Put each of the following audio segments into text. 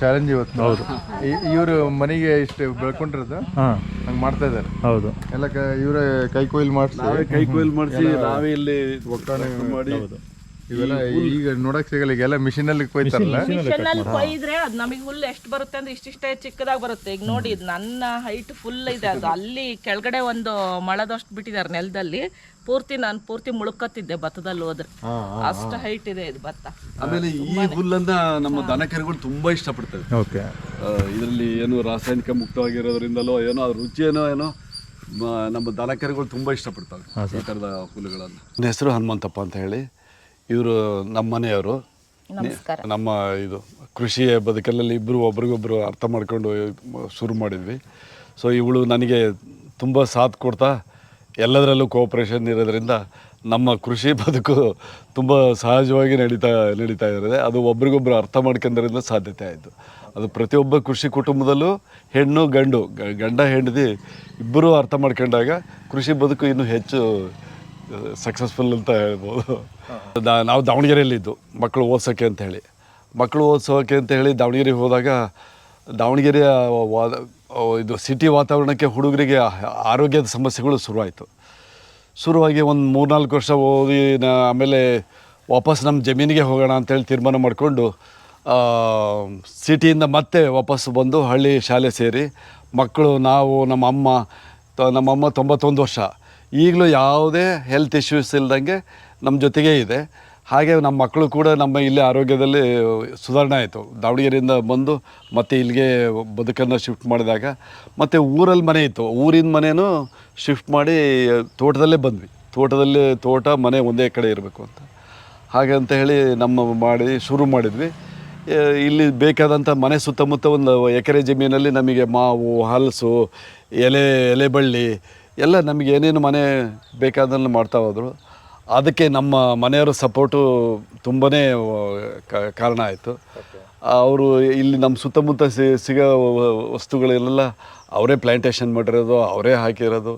Challenge ಇವತ್ತು. ಹೌದು. ಇವರು ಮನೆಗೆ ಇಷ್ಟು ಬೆಳ್ಕೊಂಡಿರೋದು. ಹಾಂ. ಹಂಗೆ ಮಾಡ್ತಾ ಇದ್ದಾರೆ. ಹೌದು. ಎಲ್ಲ ಇವರ ಇವರೇ ಕೈ ಕೊಯ್ಲು ಮಾಡಿಸಿ. ನಾವೇ ಕೈ ಕೊಯ್ಲು ಮಾಡಿಸಿ ನಾವೇ ಇಲ್ಲಿ ಒಕ್ಕಣೆ ಮಾಡಿ ಇವೆಲ್ಲ ಈಗ ನೋಡಕ್ ಸಿಗಲ್ಲ ಈಗೆಲ್ಲ ಮಿಷಿನ್ ಅಲ್ಲಿ ಕೊಯ್ತಾರಲ್ಲ ಮಿಷನ್ ಅಲ್ಲಿ ಕೊಯ್ದ್ರೆ ಅದ್ ನಮಗೆ ಹುಲ್ಲು ಎಷ್ಟು ಬರುತ್ತೆ ಅಂದ್ರೆ ಇಷ್ಟಿಷ್ಟೇ ಚಿಕ್ಕದಾಗಿ ಬರುತ್ತೆ. ಈಗ ನೋಡಿ ಇದು ನನ್ನ ಹೈಟ್ ಫುಲ್ ಇದೆ ಅದು. ಅಲ್ಲಿ ಕೆಳಗಡೆ ಒಂದು ಮಳದಷ್ಟು ಬಿಟ್ಟಿದ್ದಾರೆ ನೆಲದಲ್ಲಿ. ಪೂರ್ತಿ ನಾನು ಪೂರ್ತಿ ಮುಳುಕತ್ತಿದ್ದೆ ಭತ್ತದಲ್ಲಿ ಹೋದ್ರೆ. ಅಷ್ಟು ಹೈಟ್ ಇದೆ ಇದು ಭತ್ತ. ಆಮೇಲೆ ಈ ಹುಲ್ಲನ್ನ ನಮ್ಮ ದನ ಕರುಗಳು ತುಂಬಾ ಇಷ್ಟಪಡ್ತವೆ. ಓಕೆ. ಇದರಲ್ಲಿ ಏನು ರಾಸಾಯನಿಕ ಮುಕ್ತವಾಗಿರೋದ್ರಿಂದಲೋ ಏನೋ ಅದ್ರ ರುಚಿ ಏನೋ ನಮ್ಮ ದನ ಕರುಗಳು ತುಂಬಾ ಇಷ್ಟಪಡ್ತವೆ ಈ ಥರದ ಹುಲ್ಲುಗಳನ್ನು. ನನ್ನ ಹೆಸರು ಹನುಮಂತಪ್ಪ ಅಂತ ಹೇಳಿ. ಇವರು ನಮ್ಮ ಮನೆಯವರು. ನಮಸ್ಕಾರ. ನಮ್ಮ ಇದು ಕೃಷಿ ಬದುಕಲ್ಲಿ ಇಬ್ಬರು ಒಬ್ರಿಗೊಬ್ರು ಅರ್ಥ ಮಾಡ್ಕೊಂಡು ಶುರು ಮಾಡಿದ್ವಿ. ಸೊ ಇವಳು ನನಗೆ ತುಂಬ ಸಾಥ್ ಕೊಡ್ತಾ ಎಲ್ಲದರಲ್ಲೂ ಕೋಆಪ್ರೇಷನ್ ಇರೋದ್ರಿಂದ ನಮ್ಮ ಕೃಷಿ ಬದುಕು ತುಂಬ ಸಹಜವಾಗಿ ನಡೀತಾ ನಡೀತಾ ಇರೋದೆ. ಅದು ಒಬ್ರಿಗೊಬ್ರು ಅರ್ಥ ಮಾಡ್ಕೊಂಡ್ರಿಂದ ಸಾಧ್ಯತೆ ಆಯಿತು. ಅದು ಪ್ರತಿಯೊಬ್ಬ ಕೃಷಿ ಕುಟುಂಬದಲ್ಲೂ ಹೆಣ್ಣು ಗಂಡು ಗಂಡ ಹೆಂಡತಿ ಇಬ್ಬರೂ ಅರ್ಥ ಮಾಡ್ಕೊಂಡಾಗ ಕೃಷಿ ಬದುಕು ಇನ್ನೂ ಹೆಚ್ಚು ಸಕ್ಸಸ್ಫುಲ್ ಅಂತ ಹೇಳ್ಬೋದು. ನಾವು ದಾವಣಗೆರೆಯಲ್ಲಿದ್ದು, ಮಕ್ಕಳು ಓದ್ಸೋಕ್ಕೆ ಅಂತ ಹೇಳಿ. ಮಕ್ಕಳು ಓದಿಸೋಕೆ ಅಂತ ಹೇಳಿ ದಾವಣಗೆರೆಗೆ ಹೋದಾಗ, ದಾವಣಗೆರೆಯ ಇದು ಸಿಟಿ ವಾತಾವರಣಕ್ಕೆ ಹುಡುಗರಿಗೆ ಆರೋಗ್ಯದ ಸಮಸ್ಯೆಗಳು ಶುರುವಾಯಿತು. ಶುರುವಾಗಿ ಒಂದು ಮೂರ್ನಾಲ್ಕು ವರ್ಷ ಓದಿ ಆಮೇಲೆ ವಾಪಸ್ ನಮ್ಮ ಜಮೀನಿಗೆ ಹೋಗೋಣ ಅಂತೇಳಿ ತೀರ್ಮಾನ ಮಾಡಿಕೊಂಡು ಸಿಟಿಯಿಂದ ಮತ್ತೆ ವಾಪಸ್ ಬಂದು ಹಳ್ಳಿ ಶಾಲೆ ಸೇರಿ, ಮಕ್ಕಳು, ನಾವು ನಮ್ಮ ಅಮ್ಮ ತ- ನಮ್ಮಮ್ಮ ತೊಂಬತ್ತೊಂದು ವರ್ಷ. ಈಗಲೂ ಯಾವುದೇ ಹೆಲ್ತ್ ಇಶ್ಯೂಸ್ ಇಲ್ದಂಗೆ ನಮ್ಮ ಜೊತೆಗೇ ಇದೆ. ಹಾಗೆ ನಮ್ಮ ಮಕ್ಕಳು ಕೂಡ ನಮ್ಮ ಇಲ್ಲಿ ಆರೋಗ್ಯದಲ್ಲಿ ಸುಧಾರಣೆ ಆಯಿತು. ದಾವಣಗೆರೆಯಿಂದ ಬಂದು ಮತ್ತೆ ಇಲ್ಲಿಗೆ ಬದುಕನ್ನು ಶಿಫ್ಟ್ ಮಾಡಿದಾಗ ಮತ್ತು ಊರಲ್ಲಿ ಮನೆ ಇತ್ತು. ಊರಿನ ಮನೆಯೂ ಶಿಫ್ಟ್ ಮಾಡಿ ತೋಟದಲ್ಲೇ ಬಂದ್ವಿ. ತೋಟದಲ್ಲಿ ತೋಟ ಮನೆ ಒಂದೇ ಕಡೆ ಇರಬೇಕು ಅಂತ. ಹಾಗೆ ಅಂತ ಹೇಳಿ ನಮ್ಮ ಮಾಡಿ ಶುರು ಮಾಡಿದ್ವಿ. ಇಲ್ಲಿ ಬೇಕಾದಂಥ ಮನೆ ಸುತ್ತಮುತ್ತ ಒಂದು ಎಕರೆ ಜಮೀನಲ್ಲಿ ನಮಗೆ ಮಾವು, ಹಲಸು, ಎಲೆ ಎಲೆ ಬಳ್ಳಿ ಎಲ್ಲ ನಮಗೆ ಏನೇನು ಮನೆ ಬೇಕಾದಲ್ಲಿ ಮಾಡ್ತಾ ಹೋದರು. ಅದಕ್ಕೆ ನಮ್ಮ ಮನೆಯವರ ಸಪೋರ್ಟು ತುಂಬಾ ಕಾರಣ ಆಯಿತು. ಅವರು ಇಲ್ಲಿ ನಮ್ಮ ಸುತ್ತಮುತ್ತ ಸಿ ಸಿಗೋ ವಸ್ತುಗಳೆಲ್ಲ ಅವರೇ ಪ್ಲ್ಯಾಂಟೇಷನ್ ಮಾಡಿರೋದು ಅವರೇ ಹಾಕಿರೋದು.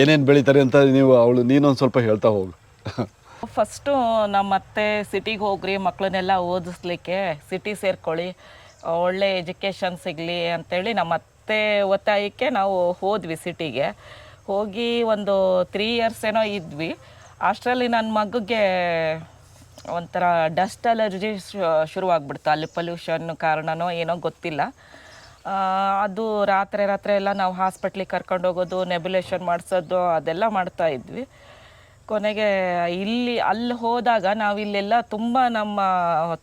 ಏನೇನು ಬೆಳೀತಾರೆ ಅಂತ ನೀವು ಅವಳು ನೀನೊಂದು ಸ್ವಲ್ಪ ಹೇಳ್ತಾ ಹೋಗು. ಫಸ್ಟು ನಮ್ಮ ಅತ್ತೆ ಸಿಟಿಗೆ ಹೋಗ್ರಿ ಮಕ್ಕಳನ್ನೆಲ್ಲ ಓದಿಸ್ಲಿಕ್ಕೆ ಸಿಟಿ ಸೇರ್ಕೊಳ್ಳಿ ಒಳ್ಳೆ ಎಜುಕೇಷನ್ ಸಿಗಲಿ ಅಂತೇಳಿ ನಮ್ಮ ಅತ್ತೆ ಒತ್ತಾಯಕ್ಕೆ ನಾವು ಹೋದ್ವಿ ಸಿಟಿಗೆ ಹೋಗಿ ಒಂದು ತ್ರೀ ಇಯರ್ಸ್ ಏನೋ ಇದ್ವಿ. ಅಷ್ಟರಲ್ಲಿ ನನ್ನ ಮಗುಗೆ ಒಂಥರ ಡಸ್ಟ್ ಅಲರ್ಜಿ ಶುರುವಾಗ್ಬಿಡ್ತು. ಅಲ್ಲಿ ಪೊಲ್ಯೂಷನ್ ಕಾರಣನೋ ಏನೋ ಗೊತ್ತಿಲ್ಲ. ಅದು ರಾತ್ರಿ ರಾತ್ರಿ ಎಲ್ಲ ನಾವು ಹಾಸ್ಪಿಟ್ಲಿಗೆ ಕರ್ಕೊಂಡು ಹೋಗೋದು ನೆಬ್ಯುಲೇಷನ್ ಮಾಡಿಸೋದು, ಅದೆಲ್ಲ ಮಾಡ್ತಾ ಇದ್ವಿ. ಕೊನೆಗೆ ಇಲ್ಲಿ, ಅಲ್ಲಿ ಹೋದಾಗ ನಾವು ಇಲ್ಲೆಲ್ಲ ತುಂಬ ನಮ್ಮ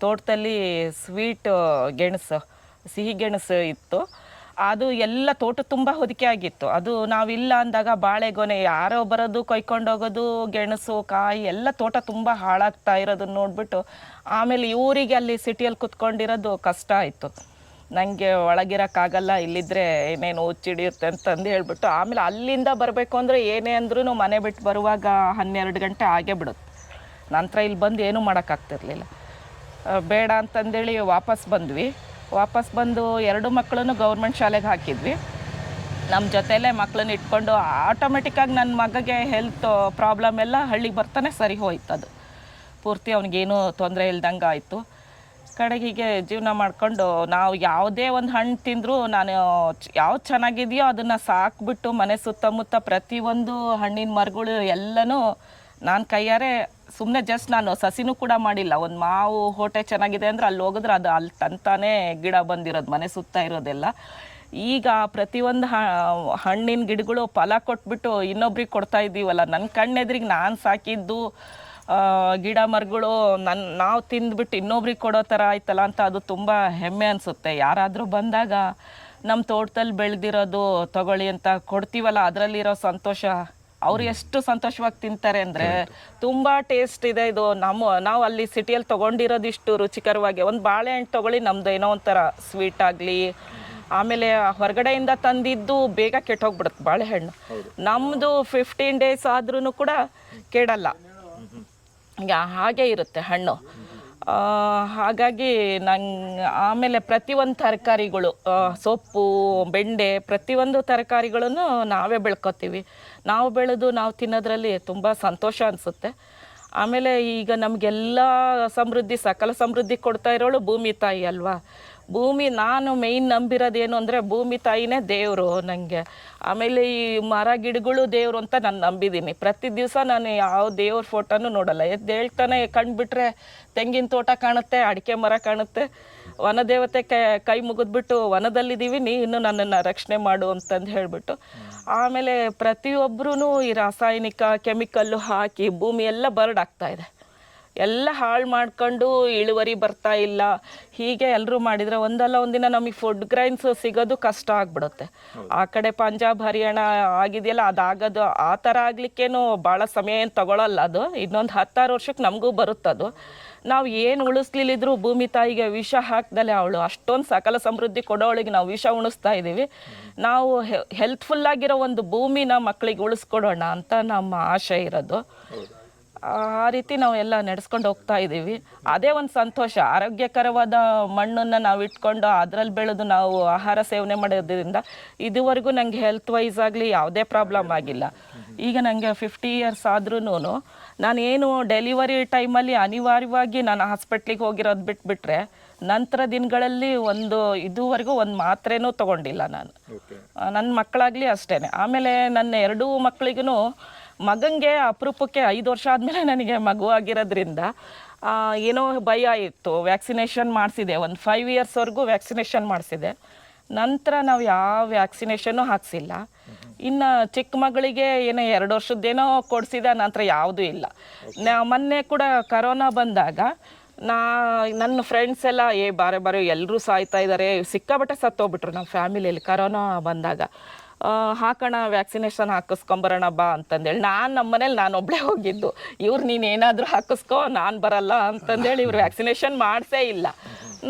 ತೋಟದಲ್ಲಿ ಸ್ವೀಟ್ ಗೆಣಸು, ಸಿಹಿ ಗೆಣಸು ಇತ್ತು. ಅದು ಎಲ್ಲ ತೋಟ ತುಂಬ ಹೊದಿಕೆ ಆಗಿತ್ತು. ಅದು ನಾವಿಲ್ಲ ಅಂದಾಗ ಬಾಳೆಗೊನೆ ಯಾರೋ ಬರೋದು ಕೊಯ್ಕೊಂಡು ಹೋಗೋದು, ಗೆಣಸು, ಕಾಯಿ ಎಲ್ಲ ತೋಟ ತುಂಬ ಹಾಳಾಗ್ತಾ ಇರೋದನ್ನ ನೋಡ್ಬಿಟ್ಟು ಆಮೇಲೆ ಇವರಿಗೆ ಅಲ್ಲಿ ಸಿಟಿಯಲ್ಲಿ ಕುತ್ಕೊಂಡಿರೋದು ಕಷ್ಟ ಆಯಿತು. ನನಗೆ ಒಳಗಿರೋಕ್ಕಾಗಲ್ಲ, ಇಲ್ಲಿದ್ರೆ ಏನೇನು ಹುಚ್ಚಿಡಿಯುತ್ತೆ ಅಂತಂದು ಹೇಳ್ಬಿಟ್ಟು ಆಮೇಲೆ ಅಲ್ಲಿಂದ ಬರಬೇಕು ಅಂದರೆ ಏನೇ ಅಂದ್ರೂ ಮನೆ ಬಿಟ್ಟು ಬರುವಾಗ ಹನ್ನೆರಡು ಗಂಟೆ ಆಗೇ ಬಿಡುತ್ತೆ. ನಂತರ ಇಲ್ಲಿ ಬಂದು ಏನೂ ಮಾಡೋಕ್ಕಾಗ್ತಿರ್ಲಿಲ್ಲ. ಬೇಡ ಅಂತಂದೇಳಿ ವಾಪಸ್ ಬಂದ್ವಿ. ವಾಪಸ್ ಬಂದು ಎರಡು ಮಕ್ಕಳನ್ನು ಗೌರ್ಮೆಂಟ್ ಶಾಲೆಗೆ ಹಾಕಿದ್ವಿ. ನಮ್ಮ ಜೊತೆಲೇ ಮಕ್ಕಳನ್ನ ಇಟ್ಕೊಂಡು ಆಟೋಮೆಟಿಕ್ಕಾಗಿ ನನ್ನ ಮಗಗೆ ಹೆಲ್ತ್ ಪ್ರಾಬ್ಲಮ್ ಎಲ್ಲ ಹಳ್ಳಿಗೆ ಬರ್ತಾನೆ ಸರಿ ಹೋಯ್ತು ಅದು ಪೂರ್ತಿ ಅವನಿಗೇನು ತೊಂದರೆ ಇಲ್ದಂಗೆ ಆಯಿತು. ಕಡೆಗೆ ಹೀಗೆ ಜೀವನ ಮಾಡಿಕೊಂಡು ನಾವು ಯಾವುದೇ ಒಂದು ಹಣ್ಣು ತಿಂದರೂ ನಾನು ಯಾವ್ದು ಚೆನ್ನಾಗಿದೆಯೋ ಅದನ್ನು ಸಾಕ್ಬಿಟ್ಟು ಮನೆ ಸುತ್ತಮುತ್ತ ಪ್ರತಿಯೊಂದು ಹಣ್ಣಿನ ಮರಗಳು ಎಲ್ಲನೂ ನಾನು ಕೈಯಾರೆ ಸುಮ್ಮನೆ ಜಸ್ಟ್ ನಾನು ಸಸಿನೂ ಕೂಡ ಮಾಡಿಲ್ಲ. ಒಂದು ಮಾವು ಹೋಟೆ ಚೆನ್ನಾಗಿದೆ ಅಂದರೆ ಅಲ್ಲಿ ಹೋಗಿದ್ರೆ ಅದು ಅಲ್ಲಿ ತಂತಾನೇ ಗಿಡ ಬಂದಿರೋದು, ಮನೆ ಸುತ್ತ ಇರೋದೆಲ್ಲ. ಈಗ ಪ್ರತಿಯೊಂದು ಹಣ್ಣಿನ ಗಿಡಗಳು ಫಲ ಕೊಟ್ಬಿಟ್ಟು ಇನ್ನೊಬ್ರಿಗೆ ಕೊಡ್ತಾ ಇದ್ದೀವಲ್ಲ ನನ್ನ ಕಣ್ಣೆದ್ರಿಗೆ ನಾನು ಸಾಕಿದ್ದು ಗಿಡ ಮರಗಳು ನನ್ನ ನಾವು ತಿಂದ್ಬಿಟ್ಟು ಇನ್ನೊಬ್ರಿಗೆ ಕೊಡೋ ಥರ ಆಯ್ತಲ್ಲ ಅಂತ ಅದು ತುಂಬ ಹೆಮ್ಮೆ ಅನಿಸುತ್ತೆ. ಯಾರಾದರೂ ಬಂದಾಗ ನಮ್ಮ ತೋಟದಲ್ಲಿ ಬೆಳೆದಿರೋದು ತಗೊಳ್ಳಿ ಅಂತ ಕೊಡ್ತೀವಲ್ಲ, ಅದರಲ್ಲಿರೋ ಸಂತೋಷ ಅವ್ರು ಎಷ್ಟು ಸಂತೋಷವಾಗಿ ತಿಂತಾರೆ ಅಂದರೆ ತುಂಬ ಟೇಸ್ಟ್ ಇದೆ ಇದು. ನಮ್ಮ ನಾವು ಅಲ್ಲಿ ಸಿಟಿಯಲ್ಲಿ ತೊಗೊಂಡಿರೋದಿಷ್ಟು ರುಚಿಕರವಾಗಿ. ಒಂದು ಬಾಳೆಹಣ್ಣು ತೊಗೊಳ್ಳಿ ನಮ್ದು ಏನೋ ಒಂಥರ ಸ್ವೀಟ್ ಆಗಲಿ. ಆಮೇಲೆ ಹೊರಗಡೆಯಿಂದ ತಂದಿದ್ದು ಬೇಗ ಕೆಟ್ಟೋಗ್ಬಿಡುತ್ತೆ ಬಾಳೆಹಣ್ಣು. ನಮ್ಮದು ಫಿಫ್ಟೀನ್ ಡೇಸ್ ಆದ್ರೂ ಕೂಡ ಕೆಡಲ್ಲ. ಹಾಗೆ ಇರುತ್ತೆ ಹಣ್ಣು. ಹಾಗಾಗಿ ನಂಗೆ ಆಮೇಲೆ ಪ್ರತಿಯೊಂದು ತರಕಾರಿಗಳು ಸೊಪ್ಪು ಬೆಂಡೆ ಪ್ರತಿಯೊಂದು ತರಕಾರಿಗಳನ್ನು ನಾವೇ ಬೆಳ್ಕೊತೀವಿ. ನಾವು ಬೆಳೆದು ನಾವು ತಿನ್ನೋದ್ರಲ್ಲಿ ತುಂಬ ಸಂತೋಷ ಅನಿಸುತ್ತೆ. ಆಮೇಲೆ ಈಗ ನಮಗೆಲ್ಲ ಸಮೃದ್ಧಿ, ಸಕಲ ಸಮೃದ್ಧಿ ಕೊಡ್ತಾ ಇರೋಳು ಭೂಮಿ ತಾಯಿ ಅಲ್ವಾ? ಭೂಮಿ ನಾನು ಮೇಯ್ನ್ ನಂಬಿರೋದೇನು ಅಂದರೆ ಭೂಮಿ ತಾಯಿನೇ ದೇವರು ನನಗೆ ಆಮೇಲೆ ಈ ಮರ ಗಿಡಗಳು ದೇವರು ಅಂತ ನಾನು ನಂಬಿದ್ದೀನಿ ಪ್ರತಿ ದಿವಸ ನಾನು ಯಾವ ದೇವ್ರ ಫೋಟೋನು ನೋಡಲ್ಲ. ಎದ್ದು ಹೇಳ್ತಾನೆ ಕಂಡುಬಿಟ್ರೆ ತೆಂಗಿನ ತೋಟ ಕಾಣುತ್ತೆ, ಅಡಿಕೆ ಮರ ಕಾಣುತ್ತೆ. ವನದೇವತೆ ಕೈ ಕೈ ಮುಗಿದ್ಬಿಟ್ಟು ವನದಲ್ಲಿದ್ದೀವಿ ನೀನು ನನ್ನನ್ನು ರಕ್ಷಣೆ ಮಾಡು ಅಂತಂದು ಹೇಳಿಬಿಟ್ಟು. ಆಮೇಲೆ ಪ್ರತಿಯೊಬ್ಬರೂ ಈ ರಾಸಾಯನಿಕ ಕೆಮಿಕಲ್ಲು ಹಾಕಿ ಭೂಮಿ ಎಲ್ಲ ಬರ್ಡ್ ಆಗ್ತಾ ಇದೆ. ಎಲ್ಲ ಹಾಳು ಮಾಡ್ಕೊಂಡು ಇಳುವರಿ ಬರ್ತಾ ಇಲ್ಲ. ಹೀಗೆ ಎಲ್ಲರೂ ಮಾಡಿದರೆ ಒಂದಲ್ಲ ಒಂದಿನ ನಮಗೆ ಫುಡ್ ಗ್ರೈನ್ಸ್ ಸಿಗೋದು ಕಷ್ಟ ಆಗ್ಬಿಡುತ್ತೆ. ಆ ಕಡೆ ಪಂಜಾಬ್ ಹರಿಯಾಣ ಆಗಿದೆಯಲ್ಲ ಅದಾಗೋದು ಆ ಥರ ಆಗಲಿಕ್ಕೇನು ಭಾಳ ಸಮಯ ಏನು ತಗೊಳ್ಳಲ್ಲ ಅದು. ಇನ್ನೊಂದು ಹತ್ತಾರು ವರ್ಷಕ್ಕೆ ನಮಗೂ ಬರುತ್ತದು ನಾವು ಏನು ಉಳಿಸ್ಲಿಲ್ಲಿದ್ರು ಭೂಮಿ ತಾಯಿಗೆ ವಿಷ ಹಾಕ್ದಲೆ ಅವಳು. ಅಷ್ಟೊಂದು ಸಕಲ ಸಮೃದ್ಧಿ ಕೊಡೋಳಿಗೆ ನಾವು ವಿಷ ಉಣಿಸ್ತಾ ಇದ್ದೀವಿ. ನಾವು ಹೆಲ್ತ್ಫುಲ್ಲಾಗಿರೋ ಒಂದು ಭೂಮಿನ ಮಕ್ಕಳಿಗೆ ಉಳಿಸ್ಕೊಡೋಣ ಅಂತ ನಮ್ಮ ಆಶೆ ಇರೋದು. ಆ ರೀತಿ ನಾವು ಎಲ್ಲ ನಡೆಸ್ಕೊಂಡು ಹೋಗ್ತಾ ಇದ್ದೀವಿ. ಅದೇ ಒಂದು ಸಂತೋಷ. ಆರೋಗ್ಯಕರವಾದ ಮಣ್ಣನ್ನು ನಾವು ಇಟ್ಕೊಂಡು ಅದರಲ್ಲಿ ಬೆಳೆದು ನಾವು ಆಹಾರ ಸೇವನೆ ಮಾಡೋದ್ರಿಂದ ಇದುವರೆಗೂ ನನಗೆ ಹೆಲ್ತ್ ವೈಸ್ ಆಗಲಿ ಯಾವುದೇ ಪ್ರಾಬ್ಲಮ್ ಆಗಿಲ್ಲ. ಈಗ ನನಗೆ ಫಿಫ್ಟಿ ಇಯರ್ಸ್ ಆದ್ರೂ ನಾನು ಏನು ಡೆಲಿವರಿ ಟೈಮಲ್ಲಿ ಅನಿವಾರ್ಯವಾಗಿ ನಾನು ಹಾಸ್ಪಿಟ್ಲಿಗೆ ಹೋಗಿರೋದು ಬಿಟ್ಬಿಟ್ರೆ ನಂತರ ದಿನಗಳಲ್ಲಿ ಒಂದು ಇದುವರೆಗೂ ಒಂದು ಮಾತ್ರೆನೂ ತಗೊಂಡಿಲ್ಲ ನಾನು. ನನ್ನ ಮಕ್ಕಳಾಗಲಿ ಅಷ್ಟೇ ಆಮೇಲೆ ನನ್ನ ಎರಡೂ ಮಕ್ಕಳಿಗೂ ಮಗಂಗೆ ಅಪರೂಪಕ್ಕೆ ಐದು ವರ್ಷ ಆದಮೇಲೆ ನನಗೆ ಮಗು ಆಗಿರೋದ್ರಿಂದ ಏನೋ ಭಯ ಇತ್ತು. ವ್ಯಾಕ್ಸಿನೇಷನ್ ಮಾಡಿಸಿದೆ. ಒಂದು ಫೈವ್ ಇಯರ್ಸ್ವರೆಗೂ ವ್ಯಾಕ್ಸಿನೇಷನ್ ಮಾಡಿಸಿದೆ. ನಂತರ ನಾವು ಯಾವ ವ್ಯಾಕ್ಸಿನೇಷನ್ನು ಹಾಕ್ಸಿಲ್ಲ. ಇನ್ನು ಚಿಕ್ಕ ಮಗಳಿಗೆ ಏನೋ ಎರಡು ವರ್ಷದ್ದೇನೋ ಕೊಡಿಸಿದ, ನಂತರ ಯಾವುದೂ ಇಲ್ಲ. ನಾ, ಮೊನ್ನೆ ಕೂಡ ಕರೋನಾ ಬಂದಾಗ, ನಾ ನನ್ನ ಫ್ರೆಂಡ್ಸ್ ಎಲ್ಲ, ಏ, ಬಾರೆ ಬಾರೆ ಎಲ್ಲರೂ ಸಾಯ್ತಾ ಇದ್ದಾರೆ ಸಿಕ್ಕಾಬಟ್ಟೆ ಸತ್ತೋಗ್ಬಿಟ್ರು ನಮ್ಮ ಫ್ಯಾಮಿಲಿಯಲ್ಲಿ ಕರೋನಾ ಬಂದಾಗ. ಹಾಕೋಣ ವ್ಯಾಕ್ಸಿನೇಷನ್ ಹಾಕಿಸ್ಕೊಂಬರೋಣ ಬಾ ಅಂತಂದೇಳಿ ನಾನು ನಮ್ಮ ಮನೇಲಿ ನಾನು ಒಬ್ಬಳೇ ಹೋಗಿದ್ದು. ಇವ್ರು ನೀನು ಏನಾದರೂ ಹಾಕಿಸ್ಕೊ, ನಾನು ಬರಲ್ಲ ಅಂತಂದೇಳಿ ಇವ್ರು ವ್ಯಾಕ್ಸಿನೇಷನ್ ಮಾಡಿಸೇ ಇಲ್ಲ.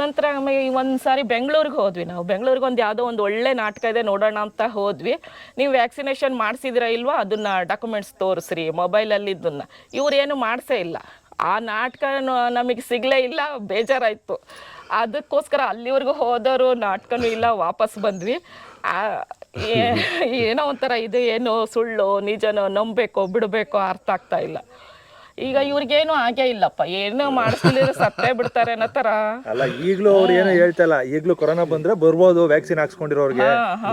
ನಂತರ ಆಮೇಲೆ ಒಂದು ಸಾರಿ ಬೆಂಗಳೂರಿಗೆ ಹೋದ್ವಿ ನಾವು. ಬೆಂಗಳೂರಿಗೆ ಒಂದು ಯಾವುದೋ ಒಂದು ಒಳ್ಳೆ ನಾಟಕ ಇದೆ, ನೋಡೋಣ ಅಂತ ಹೋದ್ವಿ. ನೀವು ವ್ಯಾಕ್ಸಿನೇಷನ್ ಮಾಡಿಸಿದಿರಾ ಇಲ್ವಾ? ಅದನ್ನು ಡಾಕ್ಯುಮೆಂಟ್ಸ್ ತೋರಿಸ್ರಿ ಮೊಬೈಲಲ್ಲಿ ಇದನ್ನು ಇವ್ರೇನು ಮಾಡಿಸೇ ಇಲ್ಲ. ಆ ನಾಟಕ ನಮಗೆ ಸಿಗಲೇ ಇಲ್ಲ, ಬೇಜಾರಾಯಿತು. ಅದಕ್ಕೋಸ್ಕರ ಅಲ್ಲಿವರೆಗೂ ಹೋದವರು ನಾಟಕನೂ ಇಲ್ಲ, ವಾಪಸ್ ಬಂದ್ವಿ. ಏನೋ ಒಂಥರ ಇದು ಏನೋ ಸುಳ್ಳು ನಿಜನೋ ನಂಬಬೇಕೋ ಬಿಡಬೇಕೋ ಅರ್ಥ ಆಗ್ತಾ ಇಲ್ಲ. ಈಗ ಇವ್ರಿಗೇನು ಆಗೇ ಇಲ್ಲಪ್ಪ. ಏನು ಮಾಡಿಸ್ಲಿಲ್ಲ ಸತ್ತೇ ಬಿಡ್ತಾರೆ ಅನ್ನೋ ತರ ಅಲ್ಲ ಈಗ್ಲೂ ಅವ್ರು ಏನೋ ಹೇಳ್ತಲ್ಲ ಈಗ್ಲೂ ಕೊರೋನಾ ಬಂದ್ರೆ ಬರ್ಬೋದು ವ್ಯಾಕ್ಸಿನ್ ಹಾಕ್ಸ್ಕೊಂಡಿರೋರ್ಗೆ.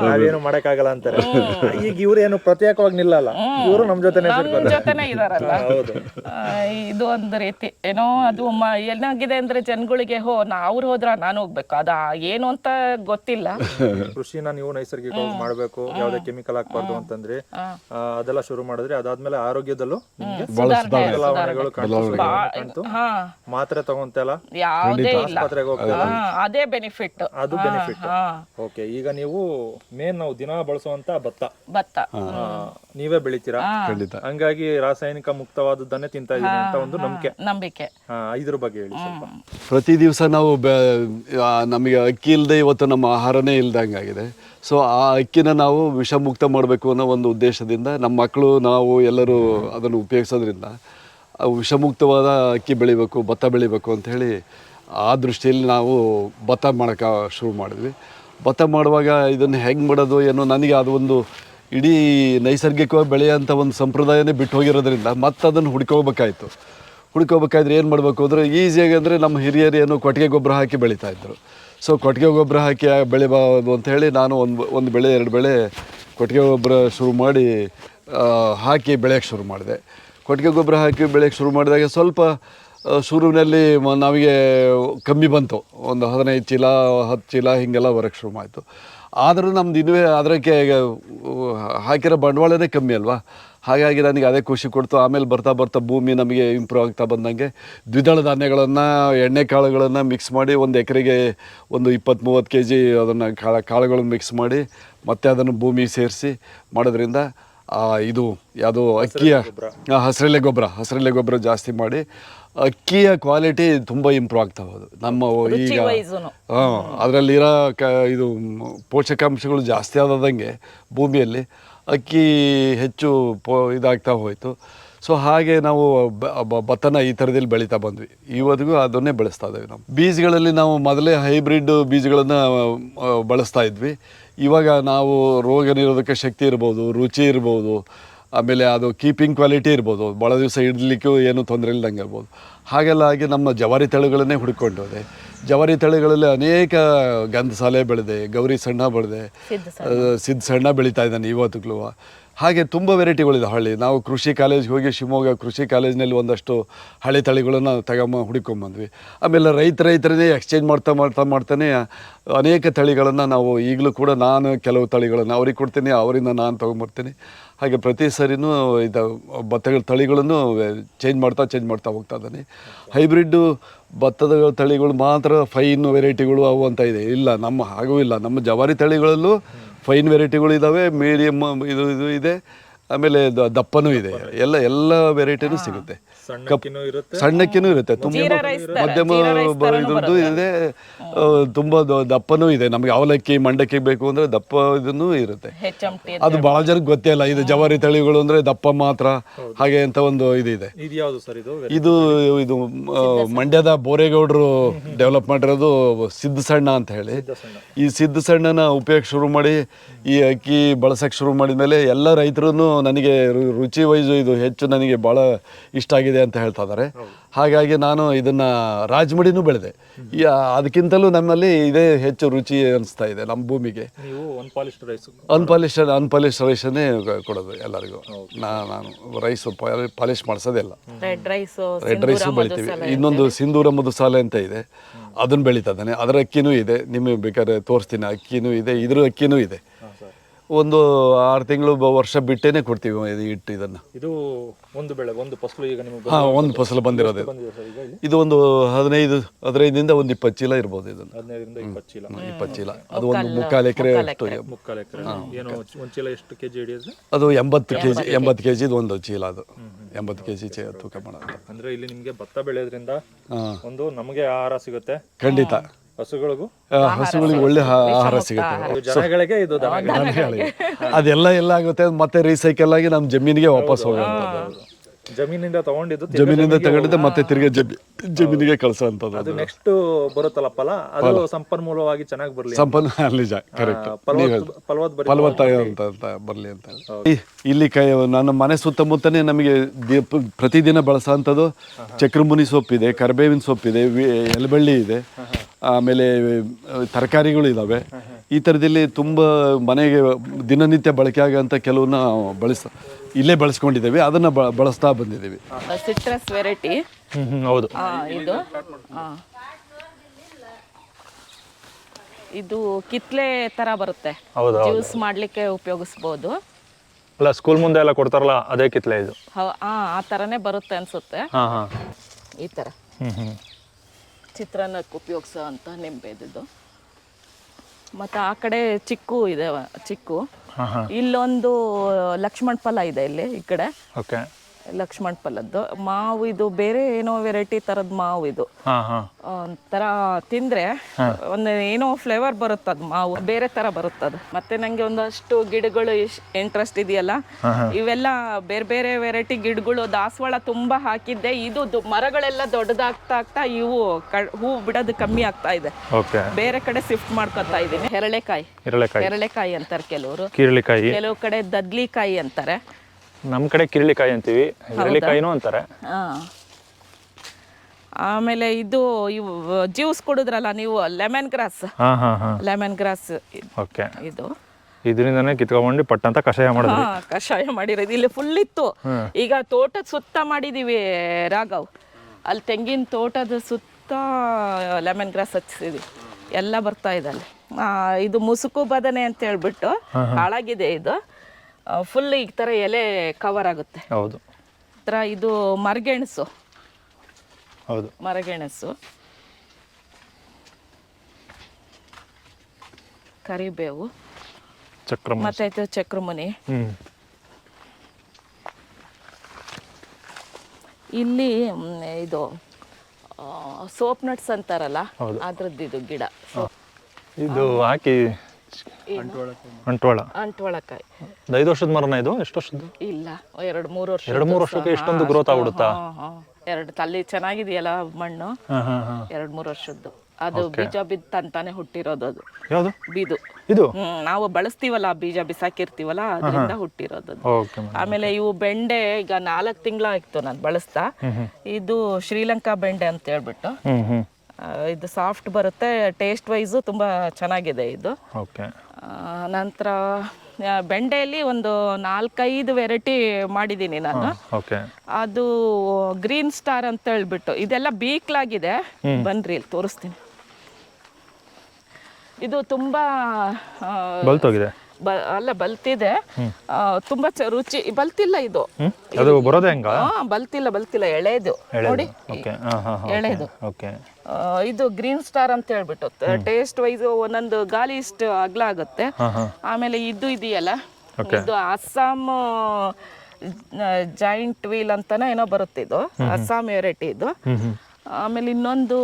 ನಾವೇನು ಮಾಡಕ್ಕಾಗಲ್ಲ ಅಂತಾರೆ. ಈಗ ಇವ್ರು ಏನು ಪ್ರತ್ಯೇಕವಾಗಿ ನಿಲ್ಲಲ್ಲ. ಇವರು ನಮ್ ಜೊತೆನೆ ನಮ್ಮ ಜೊತೆನೆ ಇದಾರಲ್ಲ. ಆ, ಇದು ಒಂದ್ ರೀತಿ. ಏನೋ ಅದು ಮ ಏನಾಗಿದೆ ಅಂದ್ರೆ ಜನಗಳಿಗೆ ಹೋ ನಾ ಅವ್ರು ಹೋದ್ರ ನಾನು ಹೋಗ್ಬೇಕು. ಅದ ಏನು ಅಂತ ಗೊತ್ತಿಲ್ಲ. ಕೃಷಿನ ನೀವು ನೈಸರ್ಗಿಕವಾಗಿ ಮಾಡ್ಬೇಕು. ಯಾವ್ದೇ ಕೆಮಿಕಲ್ ಹಾಕ್ಬಾರ್ದು ಅಂತಂದ್ರೆ. ಆ, ಅದೆಲ್ಲ ಶುರು ಮಾಡಿದ್ರೆ ಅದಾದ್ಮೇಲೆ ಆರೋಗ್ಯದಲ್ಲೂ ನಿಮ್ಗೆ ಸುಧಾರಣೆ ಬದಲಾವಣೆಗಳು ಕಾಣ್ತು, ಕಾಣ್ತು. ಹಾ. ಮಾತ್ರೆ ತಗೊಂತೆಲ್ಲ ಯಾವುದೇ ಇಲ್ಲ. ಆಸ್ಪತ್ರೆಗೆ ಹೋಗ್ತಾ ಹಾ, ಅದೇ ಬೆನಿಫಿಟ್ ಅದು ಬೆನಿಫಿಟ್ ಹಾ. ಓಕೆ ಈಗ ನೀವು ಮೇನ್ ನಾವು ದಿನ ಬಳಸುವಂತ ಭತ್ತ. ಭತ್ತ. ಆ, ನೀವೇ ಬೆಳಿತೀರಾ? ಖಂಡಿತ. ಹಂಗಾಗಿ ರಾಸಾಯನಿಕ ಮುಕ್ತವಾದದ್ದನ್ನೇ ತಿಂತಾ ಇದೀನಿ ಅಂತ ಒಂದು ನಂಬಿಕೆ. ನಂಬಿಕೆ. ಆ, ಇದ್ರ ಬಗ್ಗೆ ಹೇಳಿ ಸ್ವಲ್ಪ. ಪ್ರತಿ ದಿವಸ ನಾವು ಬೆ ಆ, ನಮಗೆ ಅಕ್ಕಿ ಇಲ್ಲದೆ ಇವತ್ತು ನಮ್ಮ ಆಹಾರನೇ ಇಲ್ದಂಗಾಗಿದೆ ಸೊ ಆ ಅಕ್ಕಿನ ನಾವು ವಿಷಮುಕ್ತ ಮಾಡಬೇಕು ಅನ್ನೋ ಒಂದು ಉದ್ದೇಶದಿಂದ ನಮ್ಮ ಮಕ್ಕಳು ನಾವು ಎಲ್ಲರೂ ಅದನ್ನು ಉಪಯೋಗಿಸೋದ್ರಿಂದ ವಿಷಮುಕ್ತವಾದ ಅಕ್ಕಿ ಬೆಳಿಬೇಕು, ಭತ್ತ ಬೆಳಿಬೇಕು ಅಂತ ಹೇಳಿ ಆ ದೃಷ್ಟಿಯಲ್ಲಿ ನಾವು ಭತ್ತ ಮಾಡೋಕ್ಕೆ ಶುರು ಮಾಡಿದ್ವಿ. ಭತ್ತ ಮಾಡುವಾಗ ಇದನ್ನು ಹೆಂಗೆ ಮಾಡೋದು ಏನೋ ನನಗೆ ಅದು ಒಂದು ಇಡೀ ನೈಸರ್ಗಿಕವಾಗಿ ಬೆಳೆಯೋಂಥ ಒಂದು ಸಂಪ್ರದಾಯನೇ ಬಿಟ್ಟು ಹೋಗಿರೋದ್ರಿಂದ ಮತ್ತೆ ಅದನ್ನು ಹುಡ್ಕೋಬೇಕಾಯ್ತು. ಹುಡ್ಕೋಬೇಕಾದ್ರೆ ಏನು ಮಾಡಬೇಕು ಅಂದರೆ ಈಸಿಯಾಗಿ ಅಂದರೆ ನಮ್ಮ ಹಿರಿಯರು ಏನು ಕೊಟ್ಟಿಗೆ ಗೊಬ್ಬರ ಹಾಕಿ ಬೆಳೀತಾ ಇದ್ದರು ಸೊ ಕೊಟ್ಟಿಗೆ ಗೊಬ್ಬರ ಹಾಕಿ ಬೆಳಿಬಾರ್ದು ಅಂತ ಹೇಳಿ ನಾನು ಒಂದು ಒಂದು ಬೆಳೆ, ಎರಡು ಬೆಳೆ ಕೊಟ್ಟಿಗೆ ಗೊಬ್ಬರ ಶುರು ಮಾಡಿ ಹಾಕಿ ಬೆಳೆಯೋಕ್ಕೆ ಶುರು ಮಾಡಿದೆ. ಕೊಟ್ಟಿಗೆ ಗೊಬ್ಬರ ಹಾಕಿ ಬೆಳೆಯೋಕ್ಕೆ ಶುರು ಮಾಡಿದಾಗ ಸ್ವಲ್ಪ ಶುರುವಿನಲ್ಲಿ ನಮಗೆ ಕಮ್ಮಿ ಬಂತು. ಒಂದು ಹದಿನೈದು ಚೀಲ, ಹತ್ತು ಚೀಲ ಹೀಗೆಲ್ಲ ಬರೋಕ್ಕೆ ಶುರು ಆಯಿತು. ಆದರೂ ನಮ್ದು ಇನ್ನೂ ಅದಕ್ಕೆ ಹಾಕಿರೋ ಬಂಡವಾಳನೇ ಕಮ್ಮಿ ಅಲ್ವಾ? ಹಾಗಾಗಿ ನನಗೆ ಅದೇ ಖುಷಿ ಕೊಡ್ತು. ಆಮೇಲೆ ಬರ್ತಾ ಬರ್ತಾ ಭೂಮಿ ನಮಗೆ ಇಂಪ್ರೂವ್ ಆಗ್ತಾ ಬಂದಂಗೆ ದ್ವಿದಳ ಧಾನ್ಯಗಳನ್ನು, ಎಣ್ಣೆ ಕಾಳುಗಳನ್ನು ಮಿಕ್ಸ್ ಮಾಡಿ ಒಂದು ಎಕರೆಗೆ ಒಂದು ಇಪ್ಪತ್ತು ಮೂವತ್ತು ಕೆ ಜಿ ಅದನ್ನು ಕಾಳು, ಕಾಳುಗಳನ್ನು ಮಿಕ್ಸ್ ಮಾಡಿ ಮತ್ತೆ ಅದನ್ನು ಭೂಮಿಗೆ ಸೇರಿಸಿ ಮಾಡೋದ್ರಿಂದ ಇದು ಯಾವುದು ಅಕ್ಕಿಯ ಹಸಿರೆಲೆ ಗೊಬ್ಬರ. ಹಸಿರೆಲೆ ಗೊಬ್ಬರ ಜಾಸ್ತಿ ಮಾಡಿ ಅಕ್ಕಿಯ ಕ್ವಾಲಿಟಿ ತುಂಬ ಇಂಪ್ರೂವ್ ಆಗ್ತಾ ಹೋದು. ನಮ್ಮ ಈಗ. ಹಾಂ ಅದರಲ್ಲಿರೋ ಕ ಇದು ಪೋಷಕಾಂಶಗಳು ಜಾಸ್ತಿ ಆದಂಗೆ ಭೂಮಿಯಲ್ಲಿ ಅಕ್ಕಿ ಹೆಚ್ಚು ಪೋ ಇದಾಗ್ತಾ ಹೋಯಿತು. ಸೊ ಹಾಗೆ ನಾವು ಭತ್ತನ ಈ ಥರದಲ್ಲಿ ಬೆಳೀತಾ ಬಂದ್ವಿ. ಇವತ್ತಿಗೂ ಅದನ್ನೇ ಬೆಳೆಸ್ತಾ ಇದ್ದೀವಿ ನಾವು. ಬೀಜಗಳಲ್ಲಿ ನಾವು ಮೊದಲೇ ಹೈಬ್ರಿಡ್ ಬೀಜಗಳನ್ನು ಬಳಸ್ತಾ ಇದ್ವಿ. ಇವಾಗ ನಾವು ರೋಗ ನಿರೋಧಕ ಶಕ್ತಿ ಇರ್ಬೋದು ರುಚಿ ಇರ್ಬೋದು ಆಮೇಲೆ ಅದು ಕೀಪಿಂಗ್ ಕ್ವಾಲಿಟಿ ಇರ್ಬೋದು ಭಾಳ ದಿವಸ ಇಡಲಿಕ್ಕೂ ಏನು ತೊಂದರೆ ಇಲ್ದಂಗೆ ಇರ್ಬೋದು. ಹಾಗೆಲ್ಲ ಆಗಿ ನಮ್ಮ ಜವಾರಿ ತಳಿಗಳನ್ನೇ ಹುಡ್ಕೊಂಡೋದೆ ಜವಾರಿ ತಳಿಗಳಲ್ಲಿ ಅನೇಕ ಗಂಧಸಾಲೆ ಬೆಳೆದೆ ಗೌರಿ ಸಣ್ಣ ಬೆಳೆದೆ ಸಿದ್ಧ ಸಿದ್ಧ ಸಣ್ಣ ಬೆಳೀತಾ ಇದ್ದಾನೆ ಇವತ್ತುಗಳು ಹಾಗೆ ತುಂಬ ವೆರೈಟಿಗಳಿದೆ ಹಳ್ಳಿ. ನಾವು ಕೃಷಿ ಕಾಲೇಜ್ಗೆ ಹೋಗಿ ಶಿವಮೊಗ್ಗ ಕೃಷಿ ಕಾಲೇಜ್ನಲ್ಲಿ ಒಂದಷ್ಟು ಹಳೆ ತಳಿಗಳನ್ನು ತಗೊಂಬ ಹುಡುಕೊಂಬಂದ್ವಿ ಆಮೇಲೆ ರೈತ ರೈತರನ್ನೇ ಎಕ್ಸ್ಚೇಂಜ್ ಮಾಡ್ತಾ ಮಾಡ್ತಾ ಮಾಡ್ತಾನೆ ಅನೇಕ ತಳಿಗಳನ್ನು ನಾವು ಈಗಲೂ ಕೂಡ ನಾನು ಕೆಲವು ತಳಿಗಳನ್ನು ಅವ್ರಿಗೆ ಕೊಡ್ತೀನಿ, ಅವರಿಂದ ನಾನು ತೊಗೊಂಬರ್ತೀನಿ. ಹಾಗೆ ಪ್ರತಿ ಸರಿನೂ ಇದು ಭತ್ತಗಳ ತಳಿಗಳನ್ನು ಚೇಂಜ್ ಮಾಡ್ತಾ ಚೇಂಜ್ ಮಾಡ್ತಾ ಹೋಗ್ತಾ ಇದ್ದಾನೆ. ಹೈಬ್ರಿಡ್ಡು ಭತ್ತದ ತಳಿಗಳು ಮಾತ್ರ ಫೈನ್ ವೆರೈಟಿಗಳು ಅವು ಅಂತ ಇದೆ. ಇಲ್ಲ, ನಮ್ಮ ಹಾಗೂ ಇಲ್ಲ. ನಮ್ಮ ಜವಾರಿ ತಳಿಗಳಲ್ಲೂ ಫೈನ್ ವೆರೈಟಿಗಳು ಇದ್ದಾವೆ ಮೀಡಿಯಮ್ ಇದು ಇದು ಇದೆ ಆಮೇಲೆ ದಪ್ಪನೂ ಇದೆ. ಎಲ್ಲ ಎಲ್ಲ ವೆರೈಟಿನೂ ಸಿಗುತ್ತೆ. ಸಣ್ಣಕ್ಕಿನೂ ಇರುತ್ತೆ. ಸಣ್ಣಕ್ಕಿನೂ ಇರುತ್ತೆ. ತುಂಬ ಮಧ್ಯಮ ಬ- ಇದ್ರದ್ದು ಇದೆ ತುಂಬಾ ತುಂಬ ದ- ದಪ್ಪನೂ ಇದೆ. ನಮಗೆ ಅವಲಕ್ಕಿ ಮಂಡಕ್ಕಿ ಬೇಕು ಅಂದ್ರೆ ದಪ್ಪ ಇದನ್ನು ಇರುತ್ತೆ. ಅದು ಬಹಳ ಜನಕ್ಕೆ ಗೊತ್ತೇ ಇಲ್ಲ ಇದು ಜವಾರಿ ತಳಿಗಳು ಅಂದ್ರೆ ದಪ್ಪ ಮಾತ್ರ. ಹಾಗೆ ಅಂತ ಒಂದು ಇದಿದೆ ಇದು. ಯಾವುದು ಸರ್ ಇದು? ಇದು ಇದು ಆ, ಮಂಡ್ಯದ ಬೋರೇಗೌಡರು ಡೆವಲಪ್ ಮಾಡಿರೋದು ಸಿದ್ಧ ಸಣ್ಣ ಅಂತ ಹೇಳಿ. ಈ ಸಿದ್ಧ ಸಣ್ಣನ ಉಪಯೋಗ ಶುರು ಮಾಡಿ ಈ ಅಕ್ಕಿ ಬಳಸಕ್ಕೆ ಶುರು ಮಾಡಿದ ಮೇಲೆ ಎಲ್ಲ ರೈತರು ನನಗೆ ರು- ರುಚಿ ವೈಸು ಇದು ಹೆಚ್ಚು ನನಗೆ ಭಾಳ ಇಷ್ಟ ಆಗಿದೆ. ಅಂತ ಹೇಳ್ತಾ ಇದ್ದಾರೆ. ಹಾಗಾಗಿ ನಾನು ಇದನ್ನ ರಾಜಮಡಿನೂ ಬೆಳೆದೆ. ಈ ಅದಕ್ಕಿಂತಲೂ ನಮ್ಮಲ್ಲಿ ಇದೇ ಹೆಚ್ಚು ರುಚಿ ಅನಿಸ್ತಾ ಇದೆ ನಮ್ಮ ಭೂಮಿಗೆ. ನೀವು ರೈಸ್ ಅನ್ಪಾಲಿಶ್ ಅನ್ಪಾಲಿಶ್ ರೈಸನ್ನೇ ಕೊಡೋದು ಎಲ್ಲರಿಗೂ. ನಾ ನಾನು ರೈಸು ಪಾಲಿಶ್ ಮಾಡಿಸೋದಿಲ್ಲ. ರೆಡ್ ರೈಸ್ ರೆಡ್ ರೈಸು ಬೆಳಿತೀವಿ. ಇನ್ನೊಂದು ಸಿಂಧೂರ ಮಧುಸಾಲೆ ಅಂತ ಇದೆ. ಅದನ್ನ ಬೆಳೀತಾ ಇದ್ದಾನೆ. ಅದರ ಅಕ್ಕಿನೂ ಇದೆ. ನಿಮಗೆ ಬೇಕಾದ್ರೆ ತೋರಿಸ್ತೀನಿ. ಅಕ್ಕಿನೂ ಇದೆ. ಇದ್ರ ಅಕ್ಕಿನೂ ಇದೆ. ಒಂದು ಆರು ತಿಂಗಳು ವರ್ಷ ಬಿಟ್ಟೇನೆ ಕೊಡ್ತೀವಿ ಇದು ಇಟ್ಟು ಇದನ್ನು. ಇದು ಒಂದು ಬೆಳೆ ಒಂದು ಫಸಲು ಈಗ ನಿಮಗೆ ಹಾಂ ಒಂದು ಫಸಲು ಬಂದಿರೋದು. ಇದು. ಒಂದು ಹದಿನೈದು ಹದಿನೈದರಿಂದ ಒಂದು ಇಪ್ಪತ್ತು ಚೀಲ ಇರ್ಬೋದು ಇದನ್ನು. ಹದಿನೈದರಿಂದ ಇಪ್ಪತ್ತು ಚೀಲ. ಇಪ್ಪತ್ತು ಚೀಲ. ಅದು ಒಂದು ಮುಕ್ಕಾಲು ಎಕರೆ ಅಷ್ಟು ಮುಕ್ಕಾಲು ಎಕರೆ. ಏನು ಒಂದು ಚೀಲ ಎಷ್ಟು ಕೆಜಿ ಹಿಡಿಯೋದು? ಅದು ಎಂಬತ್ತು ಕೆ ಜಿ ಎಂಬತ್ತು ಕೆ ಜಿದು ಒಂದು ಚೀಲ ಅದು. ಎಂಬತ್ತು ಕೆ ಜಿ ತೂಕ ಮಾಡೋದು. ಅಂದ್ರೆ ಇಲ್ಲಿ ನಿಮಗೆ ಭತ್ತ ಬೆಳೆಯೋದ್ರಿಂದ ಒಂದು ನಮಗೆ ಆಹಾರ ಸಿಗುತ್ತೆ. ಖಂಡಿತ. ಹಸುಗಳಿಗೂ? ಹಸುಗಳಿಗೆ ಒಳ್ಳೆ ಆಹಾರ ಸಿಗುತ್ತೆ. ಇದು ಜನಗಳಿಗೆ ಇದು ಅದೆಲ್ಲ ಎಲ್ಲ ಆಗುತ್ತೆ ಅದು ಮತ್ತೆ ರೀಸೈಕಲ್ ಆಗಿ ನಮ್ಮ ಜಮೀನಿಗೆ ವಾಪಸ್ ಹೋಗುವಂಥದ್ದು ಜಮೀನಿಂದ ತಗೊಂಡಿದ್ದು ತಿರ್ಗಾ ಜಮೀನಿಂದ ಜಮೀನಿಗೆ ತಗೊಂಡಿದ್ದೆ ಮತ್ತೆ ತಿರ್ಗಿ ಜಮಿ ಜಮೀನಿಗೆ ಕಳಿಸೋವಂಥದ್ದು ಅದು ನೆಕ್ಸ್ಟ್ ಬರುತ್ತಲ್ಲ ಫಲ. ಅದು ಸಂಪನ್ಮೂಲವಾಗಿ ಚೆನ್ನಾಗಿ ಬರಲಿ ಸಂಪನ್ನ ನಿಜ ಕರೆಕ್ಟ್ ಫಲವತ್ ಫಲವತ್ತ ಅಂತ ಬರಲಿ ಅಂತ ಹೇಳಿ. ಈ- ಇಲ್ಲಿ ಕೈ ನನ್ನ ಮನೆ ಸುತ್ತಮುತ್ತನೇ ನಮಗೆ ದಿ- ಪ- ಪ್ರತಿದಿನ ಬಳಸೋಂಥದ್ದು ಚಕ್ರಮುನಿ ಸೊಪ್ಪಿದೆ ಕರಿಬೇವಿನ ಸೊಪ್ಪಿದೆ ವಿ- ಎಲೆಬಳ್ಳಿ ಇದೆ. ಆಮೇಲೆ ತರಕಾರಿಗಳು ಇದ್ದಾವೆ ಈ ಥರದಲ್ಲಿ ತುಂಬ ಮನೆಗೆ ದಿನನಿತ್ಯ ಬಳಕೆ ಆಗೋಂಥ ಕೆಲವನ್ನ ಬಳಸ ಇಲ್ಲೇ ಬಳಸ್ಕೊಂಡಿದ್ದೇವೆ. ಅದನ್ನು ಬ ಬಳಸ್ತಾ ಬಂದಿದ್ದೀವಿ. ಸಿಟ್ರಸ್ ವೆರೈಟಿ ಹೌದು. ಇದು. ಇದು ಕಿತ್ಲೆ ತರ ಬರುತ್ತೆ. ಹೌದು, ಜ್ಯೂಸ್ ಮಾಡ್ಲಿಕ್ಕೆ ಉಪಯೋಗಿಸ್ಬೋದು. ಅಲ್ಲ ಸ್ಕೂಲ್ ಮುಂದೆ ಎಲ್ಲ ಕೊಡ್ತಾರಲ್ಲ ಅದೇ ಕಿತ್ಲೆ ಇದು. ಹಾ ಆ ಆ ಥರನೇ ಬರುತ್ತೆ ಅನ್ಸುತ್ತೆ. ಹಾ ಹಾ. ಈ ತರ. ಹ್ಮ್ ಹ್ಮ್. ಚಿತ್ರಾನ್ನಕ್ಕೆ ಉಪಯೋಗಿಸೋ ಅಂತ ನಿಂಬೆದ್ದು ಮತ್ತು ಆ ಕಡೆ ಚಿಕ್ಕು ಇದೆ ಚಿಕ್ಕು. ಇಲ್ಲೊಂದು ಲಕ್ಷ್ಮಣ್ ಫಲ ಇದೆ ಇಲ್ಲಿ ಈ ಕಡೆ. ಓಕೆ. ಲಕ್ಷ್ಮಣ್ ಪಲ್ಲದ್ದು. ಮಾವು ಇದು ಬೇರೆ ಏನೋ ವೆರೈಟಿ ತರದ್ ಮಾವು ಇದು. ಒಂಥರ ತಿಂದ್ರೆ ಒಂದು ಏನೋ ಫ್ಲೇವರ್ ಬರುತ್ತೆ ಅದು ಮಾವು. ಬೇರೆ ತರ ಬರುತ್ತೆ ಅದು. ಮತ್ತೆ ನಂಗೆ ಒಂದಷ್ಟು ಗಿಡಗಳು ಇಂಟ್ರೆಸ್ಟ್ ಇದೆಯಲ್ಲ ಇವೆಲ್ಲ ಬೇರೆ ಬೇರೆ ವೆರೈಟಿ ಗಿಡಗಳು ದಾಸವಾಳ ತುಂಬಾ ಹಾಕಿದ್ದೆ. ಇದು ಮರಗಳೆಲ್ಲ ದೊಡ್ಡದಾಗ್ತಾ ಆಗ್ತಾ ಇವು ಹೂ ಬಿಡೋದು ಕಮ್ಮಿ ಆಗ್ತಾ ಇದೆ. ಬೇರೆ ಕಡೆ ಶಿಫ್ಟ್ ಮಾಡ್ಕೊತಾ ಇದೀನಿ ಹೆರಳೆಕಾಯಿ. ಹೆರಳೆಕಾಯಿ. ಅಂತಾರೆ ಕೆಲವರು. ಕೆಲವು ಕಡೆ ದದ್ಲಿಕಾಯಿ ಅಂತಾರೆ. ನಮ್ಮ ಕಡೆ ಕಿರಳಿಕಾಯಿ ಅಂತೀವಿ. ಕಿರಳಿಕಾಯಿನೂ ಅಂತಾರೆ. ಆಮೇಲೆ ಇದು ಇವು ಜ್ಯೂಸ್ ಕುಡಿದ್ರಲ್ಲ ನೀವು ಲೆಮನ್ ಗ್ರಾಸ್? ಹಾ ಹಾ ಹಾ. Lemon grass. ಓಕೆ. ಇದು. ಇದರಿಂದನೇ ಕಿತ್ಕೊಂಡು ಪಟ್ಟಂತ ಕಷಾಯ ಮಾಡೋದು ಹಾ ಕಷಾಯ ಮಾಡಿರೋದು. ಇಲ್ಲಿ ಫುಲ್ ಇತ್ತು. ಈಗ ತೋಟದ ಸುತ್ತ ಮಾಡಿದೀವಿ ರಾಘವ್. ಅಲ್ಲಿ ತೆಂಗಿನ ತೋಟದ ಸುತ್ತ ಲೆಮನ್ ಗ್ರಾಸ್ ಹಚ್ಚಿದ್ವಿ ಎಲ್ಲ ಬರ್ತಾ ಇದೆ ಅಲ್ಲಿ. ಆ, ಇದು ಮುಸುಕು ಬದನೆ ಅಂತ ಹೇಳ್ಬಿಟ್ಟು ಹಾಳಾಗಿದೆ ಇದು. ಫುಲ್ ಈ ಥರ ಎಲೆ ಕವರ್ ಆಗುತ್ತೆ. ಹೌದು. ಥರ ಇದು ಮರಗೆಣಸು. ಹೌದು. ಮರಗೆಣಸು. ಕರಿಬೇವು. ಚಕ್ರ ಮತ್ತೆ ಇದು ಚಕ್ರಮುನಿ. ಇಲ್ಲಿ ಇದು ಸೋಪ್ ನಟ್ಸ್ ಅಂತಾರಲ್ಲ ಅದ್ರದ್ದು ಇದು ಗಿಡ. ಇದು ಹಾಕಿ ಅಂಟ್ವಾಳ. ಅಂಟ್ವಳಕಾಯಿ. ಒಂದು ಐದು ವರ್ಷದ ಮರನ ಇದು? ಎಷ್ಟು ವರ್ಷದ್ದು? ಇಲ್ಲ ಎರಡು ಮೂರು ವರ್ಷ ಎರಡು ಮೂರು ವರ್ಷಕ್ಕೆ ಇಷ್ಟೊಂದು ಗ್ರೋತ್ ಆಗ್ಬಿಡುತ್ತಾ? ಎರಡು ತಲ್ಲಿ ಚೆನ್ನಾಗಿದೆಯಲ್ಲ ಮಣ್ಣು? ಹಾ ಹಾ ಹಾ. ಎರಡು ಮೂರು ವರ್ಷದ್ದು. ಅದು ಬೀಜ ಬಿತ್ತಂತಾನೆ ಹುಟ್ಟಿರೋದು ಅದು. ಯಾವುದು? ಬಿದು. ಇದು? ಹ್ಮ್ ನಾವು ಬಳಸ್ತೀವಲ್ಲ ಆ ಬೀಜ ಬಿಸಾಕಿರ್ತೀವಲ್ಲ ಅದರಿಂದ ಹುಟ್ಟಿರೋದು ಓಕೆ ಆಮೇಲೆ ಇವು ಬೆಂಡೆ ಈಗ ನಾಲ್ಕು ತಿಂಗಳಾಯ್ತು ನಾನು ಬಳಸ್ತಾ. ಇದು ಶ್ರೀಲಂಕಾ ಬೆಂಡೆ ಅಂತ ಹೇಳ್ಬಿಟ್ಟು. ಇದು ಸಾಫ್ಟ್ ಬರುತ್ತೆ ಟೇಸ್ಟ್ ವೈಸು ತುಂಬ ಚೆನ್ನಾಗಿದೆ ಇದು. ಓಕೆ. ಆ, ನಂತರ ಬೆಂಡೆಯಲ್ಲಿ ಒಂದು ನಾಲ್ಕೈದು ವೆರೈಟಿ ಮಾಡಿದ್ದೀನಿ ನಾನು. ಅದು ಗ್ರೀನ್ ಸ್ಟಾರ್ ಅಂತ ಹೇಳ್ಬಿಟ್ಟು ಇದೆಲ್ಲ ಬೀಕ್ಲಾಗಿದೆ. ಬನ್ರಿ ಇಲ್ಲಿ ತೋರಿಸ್ತೀನಿ. ಇದು ತುಂಬಾ ಬ ಅಲ್ಲ ಬಲ್ತಿದೆ. ತುಂಬಾ ಚ- ರುಚಿ ಬಲ್ತಿಲ್ಲ ಇದು. ಅದು ಬರೋದೇ ಹೆಂಗ? ಹಾ ಬಲ್ತಿಲ್ಲ ಬಲ್ತಿಲ್ಲ ಎಳೆದು ನೋಡಿ. ಓಕೆ. ಹಾಂ ಹಾಂ ಹಾಂ ಎಳೆದು ಓಕೆ. ಆ, ಇದು ಗ್ರೀನ್ ಸ್ಟಾರ್ ಅಂತ ಹೇಳ್ಬಿಟ್ಟು ಟೇಸ್ಟ್ ವೈಸ್ ಒಂದೊಂದು ಗಾಲಿ ಇಷ್ಟು ಅಗ್ಲ ಆಗುತ್ತೆ. ಆಮೇಲೆ ಇದು ಇದೆಯಲ್ಲ? ಇದು ಅಸ್ಸಾಂ ಜಾಯಿಂಟ್ ವೀಲ್ ಅಂತಾನೆ ಏನೋ ಬರುತ್ತೆ ಇದು. ಅಸ್ಸಾಂ ವೆರೈಟಿ ಇದು. ಆಮೇಲೆ ಇನ್ನೊಂದು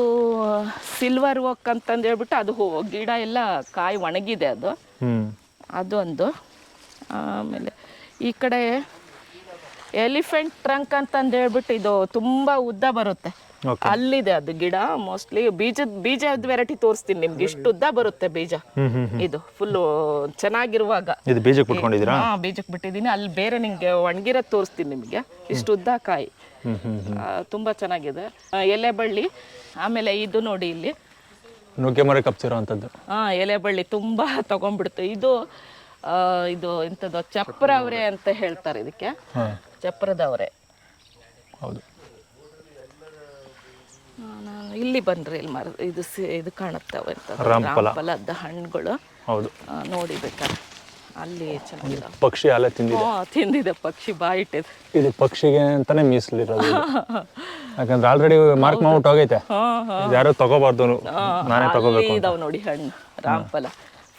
ಸಿಲ್ವರ್ ವಕ್ ಅಂತಂದು ಹೇಳ್ಬಿಟ್ಟು ಅದು ಹೂ- ಗಿಡ ಎಲ್ಲ ಕಾಯಿ ಒಣಗಿದೆ ಅದು. ಅದು ಒಂದು ಆಮೇಲೆ ಈ ಕಡೆ ಎಲಿಫೆಂಟ್ ಟ್ರಂಕ್ ಅಂತಂದು ಹೇಳ್ಬಿಟ್ಟು ಇದು ತುಂಬಾ ಉದ್ದ ಬರುತ್ತೆ. ಅಲ್ಲಿದೆ ಅದು ಗಿಡ ಮೋಸ್ಟ್ಲಿ ಬೀಜದ ಬೀಜದ ವೆರೈಟಿ ತೋರಿಸ್ತೀನಿ ನಿಮ್ಗೆ. ಇಷ್ಟು ಉದ್ದ ಬರುತ್ತೆ ಬೀಜ. ಇದು ಫುಲ್ಲು ಚೆನ್ನಾಗಿರುವಾಗ. ಬೀಜಕ್ಕೆ ಬಿಟ್ಟಿದೀನಿ ಹಾ ಬೀಜಕ್ಕೆ ಬಿಟ್ಟಿದ್ದೀನಿ. ಅಲ್ಲಿ ಬೇರೆ ನಿಮ್ಗೆ ಒಣಗಿರೋದು ತೋರಿಸ್ತೀನಿ ನಿಮಗೆ. ಇಷ್ಟು ಉದ್ದ ಕಾಯಿ. ತುಂಬಾ ಚೆನ್ನಾಗಿದೆ. ಎಲೆ ಬಳ್ಳಿ. ಆಮೇಲೆ ಇದು ನೋಡಿ ಇಲ್ಲಿ. ನುಗ್ಗೆ ಮರ ಕಪ್ಸಿರೋ ಅಂಥದ್ದು ಹಾ ಎಲೆ ಬಳ್ಳಿ ತುಂಬಾ ತಗೊಂಡ್ಬಿಡ್ತು. ಇದು ಆ, ಇದು ಇಂಥದ್ದು ಚಪ್ರವರೆ ಅಂತ ಹೇಳ್ತಾರೆ ಇದಕ್ಕೆ. ಚಪ್ರದವರೆ. ಹೌದು. ಆ, ನಾನು ಇಲ್ಲಿ ಬಂದ್ರೆ ಇಲ್ಲಿ ಮರ ಇದು ಸಿ ಇದು ಕಾಣುತ್ತವೆ ಅಂತ. ರಾಮಫಲ. ರಾಮಫಲದ ಹಣ್ಣುಗಳು. ಹೌದು. ಆ, ನೋಡಿ ಬೇಕಾದ್ರೆ. ಅಲ್ಲಿ ಚೆನ್ನಾಗಿದೆ. ಪಕ್ಷಿ ಅಲ್ಲೇ ತಿಂದಿದೆ. ತಿಂದಿದೆ ಪಕ್ಷಿ ಬಾಯಿಟ್ಟಿದೆ ಇದು ಪಕ್ಷಿಗೆ ಅಂತಾನೆ ಮೀಸಲಿರೋದು. ಯಾಕಂದ್ರೆ ಆಲ್ರೆಡಿ ಮಾರ್ಕ್ ಮಾಡ್ಬಿಟ್ಟು ಹೋಗೈತೆ. ಯಾರು ತಗೋಬಾರ್ದು. ನಾನೇ ತಗೋಬೇಕು ಇದಾವ್ ನೋಡಿ ಹಣ್ಣು ರಾಮಫಲ.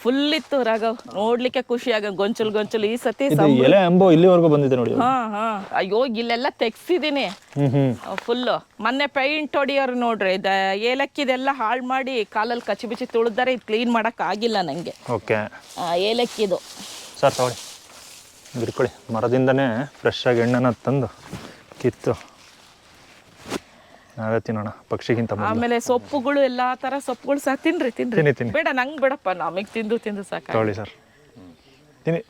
ಫುಲ್ ಇತ್ತು ರಾಘವ್. ನೋಡ್ಲಿಕ್ಕೆ ಖುಷಿ ಆಗ ಗೊಂಚಲ್ ಗೊಂಚಲ್ ಈ ಸತಿ ಇದು ಎಲೆ ಅಂಬು ಇಲ್ಲಿವರೆಗೂ ಬಂದಿದೆ ನೋಡಿ. ಹಾ ಹಾ. ಅಯ್ಯೋ ಇಲ್ಲೆಲ್ಲ ತೆಗ್ಸಿದೀನಿ. ಹ್ಮ್ ಹ್ಮ್. ಫುಲ್ಲು ಮೊನ್ನೆ ಪೈಂಟ್ ಹೊಡಿಯೋರು ನೋಡ್ರಿ ಇದ ಏಲಕ್ಕಿದೆಲ್ಲ ಹಾಳು ಮಾಡಿ ಕಾಲಲ್ಲಿ ಕಚ್ಚಿ ಬಿಚ್ಚಿ ತುಳಿದಾರೆ ಇದು ಕ್ಲೀನ್ ಮಾಡಕ್ ಆಗಿಲ್ಲ ನಂಗೆ. ಓಕೆ ಆ, ಏಲಕ್ಕಿದು. ಸರ್ ತಗೊಳ್ಳಿ. ಬಿಡ್ಕೊಳ್ಳಿ ಮರದಿಂದನೇ ಫ್ರೆಶ್ ಆಗಿ ಎಣ್ಣೆನ ತಂದು ಕಿತ್ತು. ನಾವೇ ತಿನ್ನೋಣ ಪಕ್ಷಿಗಿಂತ. ಆಮೇಲೆ ಸೊಪ್ಪುಗಳು ಎಲ್ಲಾ ತರ ಸೊಪ್ಪುಗಳು ಸಹ ತಿನ್ರಿ ತಿನ್ರಿ. ತಿನ್ನಿ ತಿನ್ನಿ. ಬೇಡ ನಂಗ್ ಬೇಡಪ್ಪ ನಮಗೆ ತಿಂದು ತಿಂದು ಸಾಕ ತಗೊಳ್ಳಿ ಸರ್. ತಿನ್ನಿ.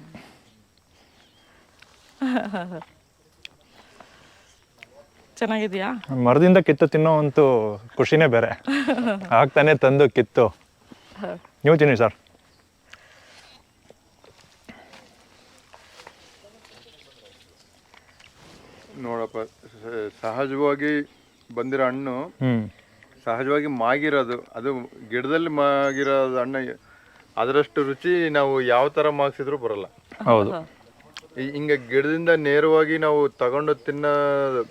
ಚೆನ್ನಾಗಿದ್ಯಾ? ಮರದಿಂದ ಕಿತ್ತು ತಿನ್ನೋ ಅಂತೂ ಖುಷಿನೇ ಬೇರೆ. ಆಗ್ತಾನೆ ತಂದು ಕಿತ್ತು. ನೀವು ತಿನ್ನಿ ಸರ್. ನೋಡಪ್ಪ ಸ- ಸಹಜವಾಗಿ ಬಂದಿರೋ ಹಣ್ಣು ಹ್ಮ್. ಸಹಜವಾಗಿ ಮಾಗಿರೋದು. ಅದು ಗಿಡದಲ್ಲಿ ಮಾಗಿರೋದು ಹಣ್ಣು ಅದರಷ್ಟು ರುಚಿ ನಾವು ಯಾವ ತರ ಮಾಗಿಸಿದ್ರು ಬರಲ್ಲ. ಹೌದು. ಹಿಂಗ ಹಿಂಗೆ ಗಿಡದಿಂದ ನೇರವಾಗಿ ನಾವು ತಗೊಂಡು ತಿನ್ನೋ